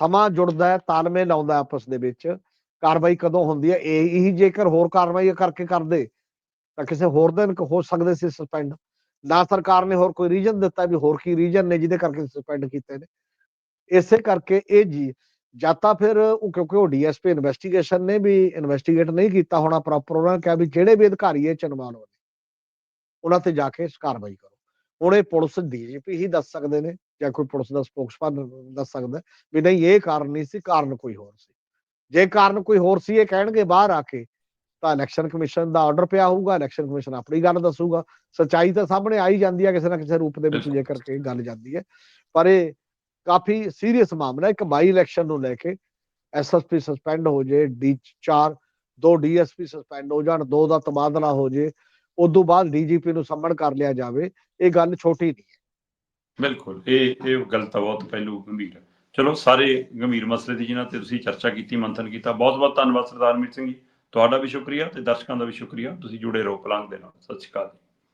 ਸਮਾਂ ਜੁੜਦਾ ਹੈ, ਤਾਲਮੇਲ ਆਉਂਦਾ ਆਪਸ ਦੇ ਵਿੱਚ, ਕਾਰਵਾਈ ਕਦੋਂ ਹੁੰਦੀ ਹੈ, ਇਹ ਹੀ ਜੇਕਰ ਹੋਰ ਕਾਰਵਾਈ ਕਰਕੇ ਕਰਦੇ ਤਾਂ ਕਿਸੇ ਹੋਰ ਦਿਨ ਹੋ ਸਕਦੇ ਸੀ ਸਸਪੈਂਡ ਨਾ ਸਰਕਾਰ ਨੇ ਹੋਰ ਕੋਈ ਰੀਜਨ ਦਿੱਤਾ ਵੀ ਹੋਰ ਕੀ ਰੀਜਨ ਨੇ ਜਿਹਦੇ ਕਰਕੇ ਸਸਪੈਂਡ ਕੀਤੇ ਨੇ। ਇਸੇ ਕਰਕੇ ਇਹ ਜੀ ਜਾਂ ਤਾਂ ਫਿਰ ਉਹ ਕਿਉਂਕਿ ਉਹ ਡੀਐਸਪੀ ਇਨਵੈਸਟੀਗੇਸ਼ਨ ਨੇ ਵੀ ਇਨਵੈਸਟੀਗੇਟ ਨਹੀਂ ਕੀਤਾ ਹੋਣਾ ਪ੍ਰੋਪਰ ਉਹਨਾਂ ਨੇ ਕਿਹਾ ਵੀ ਜਿਹੜੇ ਵੀ ਅਧਿਕਾਰੀ ਇਹ ਚਨਵਾਨ ਹੋਣੇ ਉਹਨਾਂ ਤੇ ਜਾ ਕੇ ਕਾਰਵਾਈ ਕਰੋ। ਹੁਣ ਇਹ ਪੁਲਿਸ ਡੀਜੀਪੀ ਹੀ ਦੱਸ ਸਕਦੇ ਨੇ ਜਾਂ ਕੋਈ ਪੁਲਿਸ ਦਾ ਸਪੋਕਸਪਰਸਨ ਦੱਸ ਸਕਦਾ ਵੀ ਨਹੀਂ ਇਹ ਕਾਰਨ ਨਹੀਂ ਸੀ ਕਾਰਨ ਕੋਈ ਹੋਰ ਸੀ। ਜੇ ਕਾਰਨ ਕੋਈ ਹੋਰ ਸੀ ਇਹ ਕਹਿਣਗੇ ਬਾਹਰ ਆ ਕੇ ਤਾਂ ਇਲੈਕਸ਼ਨ ਕਮਿਸ਼ਨ ਦਾ ਆਰਡਰ ਪਿਆ ਹੋਊਗਾ ਇਲੈਕਸ਼ਨ ਕਮਿਸ਼ਨ ਆਪਣੀ ਗੱਲ ਦੱਸੂਗਾ। ਸੱਚਾਈ ਤਾਂ ਸਾਹਮਣੇ ਆ ਹੀ ਜਾਂਦੀ ਹੈ ਕਿਸੇ ਨਾ ਕਿਸੇ ਰੂਪ ਦੇ ਵਿੱਚ। ਜੇਕਰ ਕਿ ਗੱਲ ਜਾਂਦੀ ਹੈ। ਪਰ ਇਹ ਕਾਫੀ ਸੀਰੀਅਸ ਮਾਮਲਾ ਹੈ। ਇੱਕ ਬਾਈ ਇਲੈਕਸ਼ਨ ਨੂੰ ਲੈ ਕੇ ਐਸਐਸਪੀ ਸਸਪੈਂਡ ਹੋ ਜੇ ਡੀ 4 ਦੋ ਡੀਐਸਪੀ ਸਸਪੈਂਡ ਹੋ ਜਾਣ, ਦੋ ਦਾ ਤਬਾਦਲਾ ਹੋ ਜੇ, ਉਦੋਂ ਬਾਅਦ ਡੀਜੀਪੀ ਨੂੰ ਸੰਮਣ ਕਰ ਲਿਆ ਜਾਵੇ, ਇਹ ਗੱਲ ਛੋਟੀ ਨਹੀਂ ਹੈ। ਬਿਲਕੁਲ, ਇਹ ਇਹ ਗੱਲ ਤਾਂ ਬਹੁਤ ਪਹਿਲੂ ਗੰਭੀਰ ਹੈ। ਚਲੋ, ਸਾਰੇ ਗੰਭੀਰ ਮਸਲੇ ਦੀ ਜਿਨ੍ਹਾਂ ਤੇ ਤੁਸੀਂ ਚਰਚਾ ਕੀਤੀ, ਮੰਥਨ ਕੀਤਾ, ਬਹੁਤ ਬਹੁਤ ਧੰਨਵਾਦ ਸਰਦਾਰ ਮੀਤ ਸਿੰਘ ਜੀ। ਤੁਹਾਡਾ ਵੀ ਸ਼ੁਕਰੀਆ ਤੇ ਦਰਸ਼ਕਾਂ ਦਾ ਵੀ ਸ਼ੁਕਰੀਆ। ਤੁਸੀਂ ਜੁੜੇ ਰਹੋ ਪਲੰਗ ਦੇ ਨਾਲ। ਸਤਿ ਸ਼੍ਰੀ ਅਕਾਲ ਜੀ।